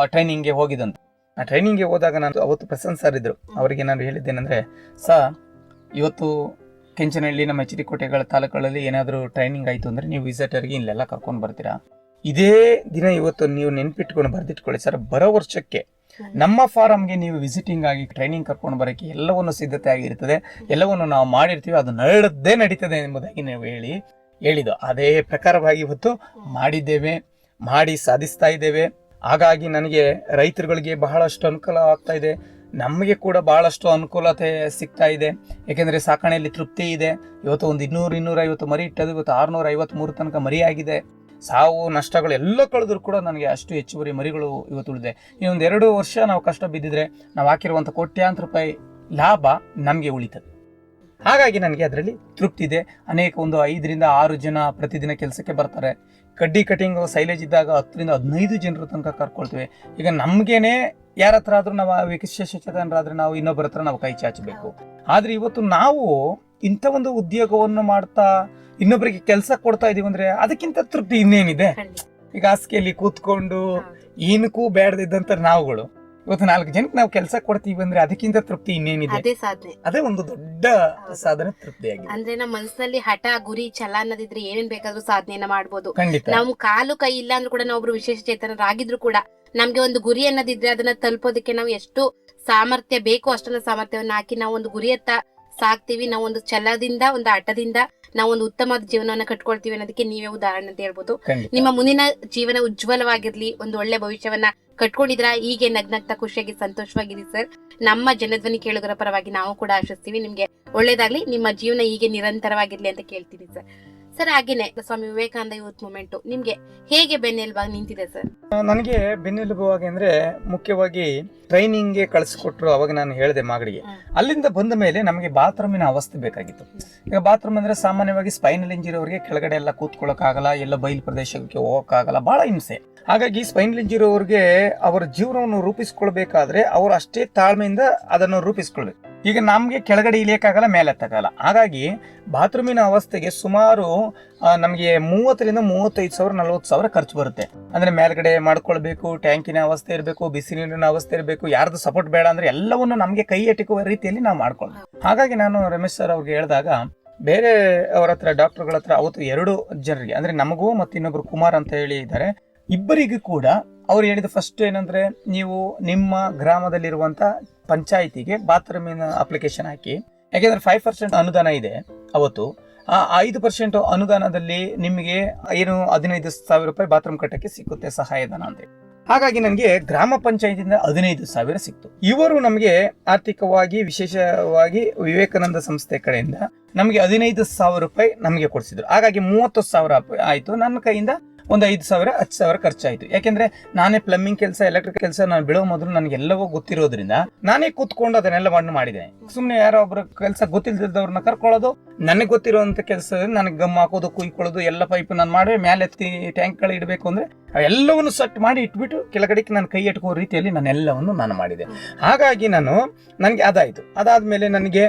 ಟ್ರೈನಿಂಗ್ಗೆ ಹೋಗಿದಂತ ಆ ಟ್ರೈನಿಂಗ್ಗೆ ಹೋದಾಗ ನಾನು ಅವತ್ತು ಪ್ರಸನ್ನ ಸರ್ ಇದ್ರು. ಅವರಿಗೆ ನಾನು ಹೇಳಿದ್ದೇನೆಂದ್ರೆ, ಸ, ಇವತ್ತು ಕೆಂಚನಹಳ್ಳಿ ನಮ್ಮ ಎಚ್ ತಾಲೂಕುಗಳಲ್ಲಿ ಏನಾದರೂ ಟ್ರೈನಿಂಗ್ ಆಯಿತು ಅಂದರೆ ನೀವು ವಿಸಿಟರ್ಗೆ ಇಲ್ಲೆಲ್ಲ ಕರ್ಕೊಂಡು ಬರ್ತೀರಾ? ಇದೇ ದಿನ ಇವತ್ತು ನೀವು ನೆನ್ಪಿಟ್ಕೊಂಡು ಬರೆದಿಟ್ಕೊಳ್ಳಿ ಸರ್ ಬರೋ ವರ್ಷಕ್ಕೆ ನಮ್ಮ ಫಾರಮ್ಗೆ ನೀವು ವಿಸಿಟಿಂಗ್ ಆಗಿ ಟ್ರೈನಿಂಗ್ ಕರ್ಕೊಂಡು ಬರೋಕ್ಕೆ ಎಲ್ಲವನ್ನು ಸಿದ್ಧತೆ ಆಗಿರ್ತದೆ ಎಲ್ಲವನ್ನು ನಾವು ಮಾಡಿರ್ತೀವಿ ಅದು ನಡೆದೇ ನಡೀತದೆ ಎಂಬುದಾಗಿ ನೀವು ಹೇಳಿ ಹೇಳಿದ್ದು. ಅದೇ ಪ್ರಕಾರವಾಗಿ ಇವತ್ತು ಮಾಡಿದ್ದೇವೆ ಮಾಡಿ ಸಾಧಿಸ್ತಾ ಇದ್ದೇವೆ. ಹಾಗಾಗಿ ನನಗೆ ರೈತರುಗಳಿಗೆ ಬಹಳಷ್ಟು ಅನುಕೂಲ ಆಗ್ತಾ ಇದೆ. ನಮಗೆ ಕೂಡ ಬಹಳಷ್ಟು ಅನುಕೂಲತೆ ಸಿಗ್ತಾ ಇದೆ. ಏಕೆಂದರೆ ಸಾಕಣೆಯಲ್ಲಿ ತೃಪ್ತಿ ಇದೆ. ಇವತ್ತು ಒಂದು ಇನ್ನೂರು ಇನ್ನೂರ ಐವತ್ತು ಮರಿ ಇಟ್ಟದು ಇವತ್ತು ಆರ್ನೂರ ಐವತ್ಮೂರು ತನಕ ಮರಿ ಆಗಿದೆ ಸಾವು, ನಷ್ಟಗಳು ಎಲ್ಲ ಕಳೆದ್ರು ಕೂಡ ನನಗೆ ಅಷ್ಟು ಹೆಚ್ಚುವರಿ ಮರಿಗಳು ಇವತ್ತು ಉಳಿದೆ ಈ ಒಂದು ಎರಡು ವರ್ಷ ನಾವು ಕಷ್ಟ ಬಿದ್ದಿದ್ರೆ ನಾವು ಹಾಕಿರುವಂಥ ಕೋಟ್ಯಾಂತರ ರೂಪಾಯಿ ಲಾಭ ನಮಗೆ ಉಳಿತದೆ. ಹಾಗಾಗಿ ನನಗೆ ಅದರಲ್ಲಿ ತೃಪ್ತಿ ಇದೆ. ಅನೇಕ ಒಂದು ಐದರಿಂದ ಆರು ಜನ ಪ್ರತಿದಿನ ಕೆಲಸಕ್ಕೆ ಬರ್ತಾರೆ. ಕಡ್ಡಿ ಕಟಿಂಗ್ ಸೈಲೇಜ್ ಇದ್ದಾಗ ಹತ್ತರಿಂದ ಹದಿನೈದು ಜನರ ತನಕ ಕರ್ಕೊಳ್ತೇವೆ. ಈಗ ನಮಗೇನೆ ಯಾರ ಹತ್ರ ಆದರೂ ನಾವು ವಿಶೇಷಚೇತನರಾದ್ರೆ ನಾವು ಇನ್ನೊಬ್ಬರ ಹತ್ರ ನಾವು ಕೈ ಚಾಚಬೇಕು. ಆದ್ರೆ ಇವತ್ತು ನಾವು ಇಂಥ ಒಂದು ಉದ್ಯೋಗವನ್ನು ಮಾಡ್ತಾ ಇನ್ನೊಬ್ಬರಿಗೆ ಕೆಲಸ ಕೊಡ್ತಾ ಇದೀವಿ ಅಂದ್ರೆ ಅದಕ್ಕಿಂತ ತೃಪ್ತಿ ಇನ್ನೇನಿದೆ? ಈಗ ಹಾಸಿಗೆಯಲ್ಲಿ ಕೂತ್ಕೊಂಡು. ಏನಕ್ಕೂ ಬೇಡದಿದ್ದಂತ ನಾವುಗಳು. ಇವತ್ತು ನಾಲ್ಕು ಜನಕ್ಕೆ ನಾವು ಕೆಲಸ ಕೊಡ್ತೀವಿ ಅಂದ್ರೆ ಅದಕ್ಕಿಂತ ತೃಪ್ತಿ ಇನ್ನೇನಿದೆ? ಅದೇ ಸಾಧನೆ. ಅದೇ ಒಂದು ದೊಡ್ಡ ಸಾಧನೆ ತೃಪ್ತಿ ಆಗಿದೆ ಅಂದ್ರೆ ನಮ್ಮ ಮನಸ್ಸಲ್ಲಿ ಹಠ ಗುರಿ ಛಲ ಅನ್ನೋದಿದ್ರೆ ಏನೇನ್ ಬೇಕಾದ್ರೂ ಸಾಧನೆಯನ್ನ ಮಾಡಬಹುದು ಖಂಡಿತ. ನಮ್ ಕಾಲು ಕೈ ಇಲ್ಲ ಅಂದ್ರೂ ಕೂಡ ನಾವು ಒಬ್ರು ವಿಶೇಷ ಚೇತನರಾಗಿದ್ರು ಕೂಡ ನಮ್ಗೆ ಒಂದು ಗುರಿ ಅನ್ನೋದಿದ್ರೆ ಅದನ್ನ ತಲುಪೋದಕ್ಕೆ ನಾವು ಎಷ್ಟು ಸಾಮರ್ಥ್ಯ ಬೇಕು ಅಷ್ಟನ್ನ ಸಾಮರ್ಥ್ಯವನ್ನ ಹಾಕಿ ನಾವು ಒಂದು ಗುರಿಯತ್ತ ಸಾಕ್ತಿವಿ. ನಾವು ಒಂದು ಛಲದಿಂದ ಒಂದು ಹಠದಿಂದ ನಾವು ಒಂದು ಉತ್ತಮವಾದ ಜೀವನವನ್ನ ಕಟ್ಕೊಳ್ತೀವಿ ಅನ್ನೋದಕ್ಕೆ ನೀವೇ ಉದಾಹರಣೆ ಅಂತ ಹೇಳ್ಬೋದು. ನಿಮ್ಮ ಮುಂದಿನ ಜೀವನ ಉಜ್ವಲವಾಗಿರ್ಲಿ ಒಂದು ಒಳ್ಳೆ ಭವಿಷ್ಯವನ್ನ ಕಟ್ಕೊಂಡಿದ್ರ ಹೀಗೆ ನಗ್ನಗ್ತಾ ಖುಷಿಯಾಗಿ ಸಂತೋಷವಾಗಿರಿ ಸರ್ ನಮ್ಮ ಜನಧ್ವನಿ ಕೇಳುಗರ ಪರವಾಗಿ ನಾವು ಕೂಡ ಆಶಿಸ್ತೀವಿ. ನಿಮ್ಗೆ ಒಳ್ಳೇದಾಗ್ಲಿ ನಿಮ್ಮ ಜೀವನ ಹೀಗೆ ನಿರಂತರವಾಗಿರ್ಲಿ ಅಂತ ಕೇಳ್ತೀನಿ ಸರ್ ಸರ್ ಹಾಗೇನೆ. Swami Vivekananda youth movement. ನಿಮ್ಗೆ ಹೇಗೆ ಬೆನ್ನೆಲುಬಾಗಿ ನಿಂತಿದೆ ಸರ್? ನನಗೆ ಬೆನ್ನೆಲುಬಾಗಿ ಅಂದ್ರೆ ಮುಖ್ಯವಾಗಿ ಟ್ರೈನಿಂಗ್ಗೆ ಕಳಿಸ್ಕೊಟ್ರು ಅವಾಗ ನಾನು ಹೇಳಿದೆ ಮಾಗಡಿಗೆ. ಅಲ್ಲಿಂದ ಬಂದ ಮೇಲೆ ನಮಗೆ ಬಾತ್ರೂಮಿನ ಅವಸ್ಥೆ ಬೇಕಾಗಿತ್ತು. ಈಗ ಬಾತ್ರೂಮ್ ಅಂದ್ರೆ ಸಾಮಾನ್ಯವಾಗಿ ಸ್ಪೈನಲ್ ಇಂಜರಿ ಅವರಿಗೆ ಕೆಳಗಡೆ ಎಲ್ಲ ಕೂತ್ಕೊಳ್ಳೋಕ್ಕಾಗಲ್ಲ ಎಲ್ಲ ಬಯಲು ಪ್ರದೇಶಕ್ಕೆ ಹೋಗೋಕ್ಕಾಗಲ್ಲ ಬಹಳ ಹಿಂಸೆ. ಹಾಗಾಗಿ ಸ್ಪೈನಲ್ ಇಂಜರಿ ಅವ್ರಿಗೆ ಅವರ ಜೀವನವನ್ನು ರೂಪಿಸ್ಕೊಳ್ಬೇಕಾದ್ರೆ ಅವರು ಅಷ್ಟೇ ತಾಳ್ಮೆಯಿಂದ ಅದನ್ನು ರೂಪಿಸ್ಕೊಳ್ಬೇಕು. ಈಗ ನಮಗೆ ಕೆಳಗಡೆ ಇಳಿಯೋಕ್ಕಾಗಲ್ಲ, ಮೇಲೆ ಎತ್ತಕ್ಕಾಗಲ್ಲ. ಹಾಗಾಗಿ ಬಾತ್ರೂಮಿನ ಅವಸ್ಥೆಗೆ ಸುಮಾರು ನಮಗೆ ಮೂವತ್ತರಿಂದ ಮೂವತ್ತೈದು ಸಾವಿರ, ನಲ್ವತ್ತು ಸಾವಿರ ಖರ್ಚು ಬರುತ್ತೆ. ಅಂದರೆ ಮೇಲ್ಗಡೆ ಮಾಡ್ಕೊಳ್ಬೇಕು, ಟ್ಯಾಂಕಿನ ಅವಸ್ಥೆ ಇರಬೇಕು, ಬಿಸಿ ನೀರಿನ ಅವಸ್ಥೆ ಇರಬೇಕು, ಯಾರ್ದು ಸಪೋರ್ಟ್ ಬೇಡ ಅಂದರೆ ಎಲ್ಲವನ್ನು ನಮಗೆ ಕೈ ಎಟಕುವ ರೀತಿಯಲ್ಲಿ ನಾವು ಮಾಡ್ಕೊಳ್ಳೋದು ಹಾಗಾಗಿ ನಾನು ರಮೇಶ್ ಸರ್ ಅವ್ರಿಗೆ ಹೇಳಿದಾಗ, ಬೇರೆ ಅವರ ಹತ್ರ ಡಾಕ್ಟರ್ಗಳ ಹತ್ರ ಅವತ್ತು ಎರಡು ಜನರಿಗೆ, ಅಂದರೆ ನಮಗೂ ಮತ್ತು ಇನ್ನೊಬ್ರು ಕುಮಾರ್ ಅಂತ ಹೇಳಿ ಇದ್ದಾರೆ ಇಬ್ಬರಿಗೂ ಕೂಡ ಅವ್ರು ಹೇಳಿದ ಫಸ್ಟ್ ಏನಂದ್ರೆ ನೀವು ನಿಮ್ಮ ಗ್ರಾಮದಲ್ಲಿರುವಂತ ಪಂಚಾಯಿತಿಗೆ ಬಾತ್ರೂಮಿನ ಅಪ್ಲಿಕೇಶನ್ ಹಾಕಿ. ಯಾಕೆಂದ್ರೆ ಫೈವ್ ಪರ್ಸೆಂಟ್ ಅನುದಾನ ಇದೆ ಅವತ್ತು. ಆ ಐದು ಪರ್ಸೆಂಟ್ ಅನುದಾನದಲ್ಲಿ ನಿಮಗೆ ಏನು ಹದಿನೈದು ಸಾವಿರ ರೂಪಾಯಿ ಬಾತ್ರೂಮ್ ಕಟ್ಟಕ್ಕೆ ಸಿಕ್ಕುತ್ತೆ ಸಹಾಯಧನ ಅಂತ ಹಾಗಾಗಿ ನನಗೆ ಗ್ರಾಮ ಪಂಚಾಯತಿಂದ ಹದಿನೈದು ಸಾವಿರ ಸಿಕ್ತು. ಇವರು ನಮಗೆ ಆರ್ಥಿಕವಾಗಿ, ವಿಶೇಷವಾಗಿ ವಿವೇಕಾನಂದ ಸಂಸ್ಥೆ ಕಡೆಯಿಂದ ನಮಗೆ ಹದಿನೈದು ಸಾವಿರ ರೂಪಾಯಿ ನಮಗೆ ಕೊಡಿಸಿದ್ರು. ಹಾಗಾಗಿ ಮೂವತ್ತು ಸಾವಿರ ಆಯಿತು ನನ್ನ ಕೈಯಿಂದ ಒಂದು ಐದು ಸಾವಿರ, ಹತ್ತು ಸಾವಿರ ಖರ್ಚಾಯಿತು. ಯಾಕೆಂದ್ರೆ ನಾನೇ ಪ್ಲಂಬಿಂಗ್ ಕೆಲಸ ಎಲೆಕ್ಟ್ರಿಕ್ ಕೆಲಸ ನಾನು ಬಿಡೋ ಮೊದಲು ನನಗೆಲ್ಲವೂ ಗೊತ್ತಿರೋದ್ರಿಂದ ನಾನೇ ಕೂತ್ಕೊಂಡು ಅದನ್ನೆಲ್ಲ ಮಣ್ಣು ಮಾಡಿದೆ. ಸುಮ್ಮನೆ ಯಾರೋ ಒಬ್ರು ಕೆಲಸ ಗೊತ್ತಿಲ್ಲದವ್ರನ್ನ ಕರ್ಕೊಳ್ಳೋದು, ನನಗೆ ಗೊತ್ತಿರುವಂತ ಕೆಲಸ ನನಗೆ ಗಮ್ ಹಾಕೋದು, ಕುಯ್ಕೊಳ್ಳೋದು, ಎಲ್ಲ ಪೈಪ್ ನಾನು ಮಾಡಿದೆ ಮೇಲೆ ಎತ್ತಿ ಟ್ಯಾಂಕ್ಗಳು ಇಡಬೇಕು ಅಂದ್ರೆ ಎಲ್ಲವನ್ನು ಸೆಟ್ ಮಾಡಿ ಇಟ್ಬಿಟ್ಟು ಕೆಳಗಡೆಗೆ ನಾನು ಕೈ ಎಟ್ಕೋ ರೀತಿಯಲ್ಲಿ ನಾನು ಎಲ್ಲವನ್ನು ನಾನು ಮಾಡಿದೆ. ಹಾಗಾಗಿ ನಾನು ನನಗೆ ಅದಾಯಿತು. ಅದಾದ್ಮೇಲೆ ನನಗೆ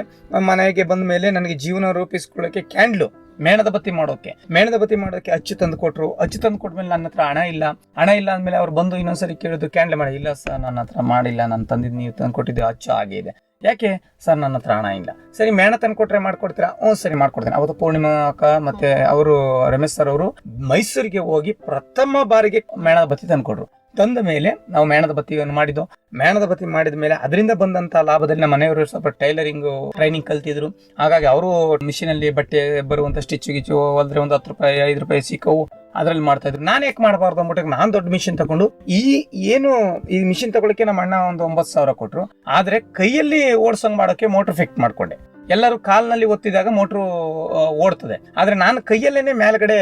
ಮನೆಗೆ ಬಂದ ಮೇಲೆ ನನಗೆ ಜೀವನ ರೂಪಿಸ್ಕೊಳ್ಳೋಕೆ ಕ್ಯಾಂಡ್ಲು ಮೇಣದ ಬತ್ತಿ ಮಾಡೋಕೆ. ಮೇಣದ ಬತ್ತಿ ಮಾಡೋಕೆ ಅಚ್ಚು ತಂದು ಕೊಟ್ರು. ಅಚ್ಚು ತಂದು ಕೊಟ್ಮೇಲೆ ನನ್ನ ಹತ್ರ ಹಣ ಇಲ್ಲ. ಹಣ ಇಲ್ಲ ಅಂದ್ಮೇಲೆ ಅವ್ರು ಬಂದು ಇನ್ನೊಂದ್ಸರಿ ಕೇಳಿದ್ರು, ಕ್ಯಾಂಡಲ್ ಮಾಡಿ. ಇಲ್ಲ ಸರ್, ನನ್ನ ಹತ್ರ ಮಾಡಿಲ್ಲ. ನಾನು ತಂದಿದ್ದು ನೀವು ತಂದು ಕೊಟ್ಟಿದ್ದು ಅಚ್ಚು ಆಗಿದೆ ಯಾಕೆ? ಸರ್, ನನ್ನ ಹತ್ರ ಹಣ ಇಲ್ಲ. ಸರಿ, ಮೇಣ ತಂದು ಕೊಟ್ರೆ ಮಾಡ್ಕೊಡ್ತೀರಾ? ಹ್ಞೂ ಸರಿ, ಮಾಡ್ಕೊಡ್ತೀನಿ. ಅವತ್ತು ಪೂರ್ಣಿಮಾ ಅಕ್ಕ ಮತ್ತೆ ಅವರು ರಮೇಶ್ ಸರ್ ಅವರು ಮೈಸೂರಿಗೆ ಹೋಗಿ ಪ್ರಥಮ ಬಾರಿಗೆ ಮೇಣದ ಬತ್ತಿ ತಂದು ಕೊಟ್ರು ತಂದ ಮೇಲೆ ನಾವು ಮೇಣದ ಬತ್ತಿಯನ್ನು ಮಾಡಿದ್ದು. ಮೇಣದ ಬತ್ತಿ ಮಾಡಿದ ಮೇಲೆ ಅದರಿಂದ ಬಂದಂತ ಲಾಭದಲ್ಲಿ ನಮ್ಮ ಮನೆಯವರು ಸ್ವಲ್ಪ ಟೈಲರಿಂಗ್, ಟ್ರೈನಿಂಗ್ ಕಲ್ತಿದ್ರು. ಹಾಗಾಗಿ ಅವರು ಮಿಷಿನ್ ಅಲ್ಲಿ ಬಟ್ಟೆ ಬರುವಂತ ಸ್ಟಿಚ್ ಗಿಚ್ಚು, ಹೊಲ್ದ್ರೆ ಒಂದು ಹತ್ತು ರೂಪಾಯಿ, ಐದು ರೂಪಾಯಿ ಸಿಕ್ಕವು, ಅದ್ರಲ್ಲಿ ಮಾಡ್ತಾ ಇದ್ರು. ನಾನು ಯಾಕೆ ಮಾಡಬಾರ್ದು ಅಂದ್ಬಿಟ್ಟು ನಾನು ದೊಡ್ಡ ಮಿಷಿನ್ ತಗೊಂಡು ಈ ಏನು ಈ ಮಿಷಿನ್ ತಗೊಳಕ್ಕೆ ನಮ್ಮ ಅಣ್ಣ ಒಂದು ಒಂಬತ್ತು ಸಾವಿರ ಕೊಟ್ಟರು ಆದ್ರೆ ಕೈಯಲ್ಲಿ ಓಡಿಸಂಗ್ ಮಾಡೋಕೆ ಮೋಟರ್ ಫಿಕ್ಟ್ ಮಾಡ್ಕೊಂಡೆ. ಎಲ್ಲರೂ ಕಾಲ್ನಲ್ಲಿ ಒತ್ತಿದಾಗ ಮೋಟ್ರು ಓಡ್ತದೆ. ಆದರೆ ನಾನು ಕೈಯಲ್ಲೇನೆ ಮೇಲ್ಗಡೆ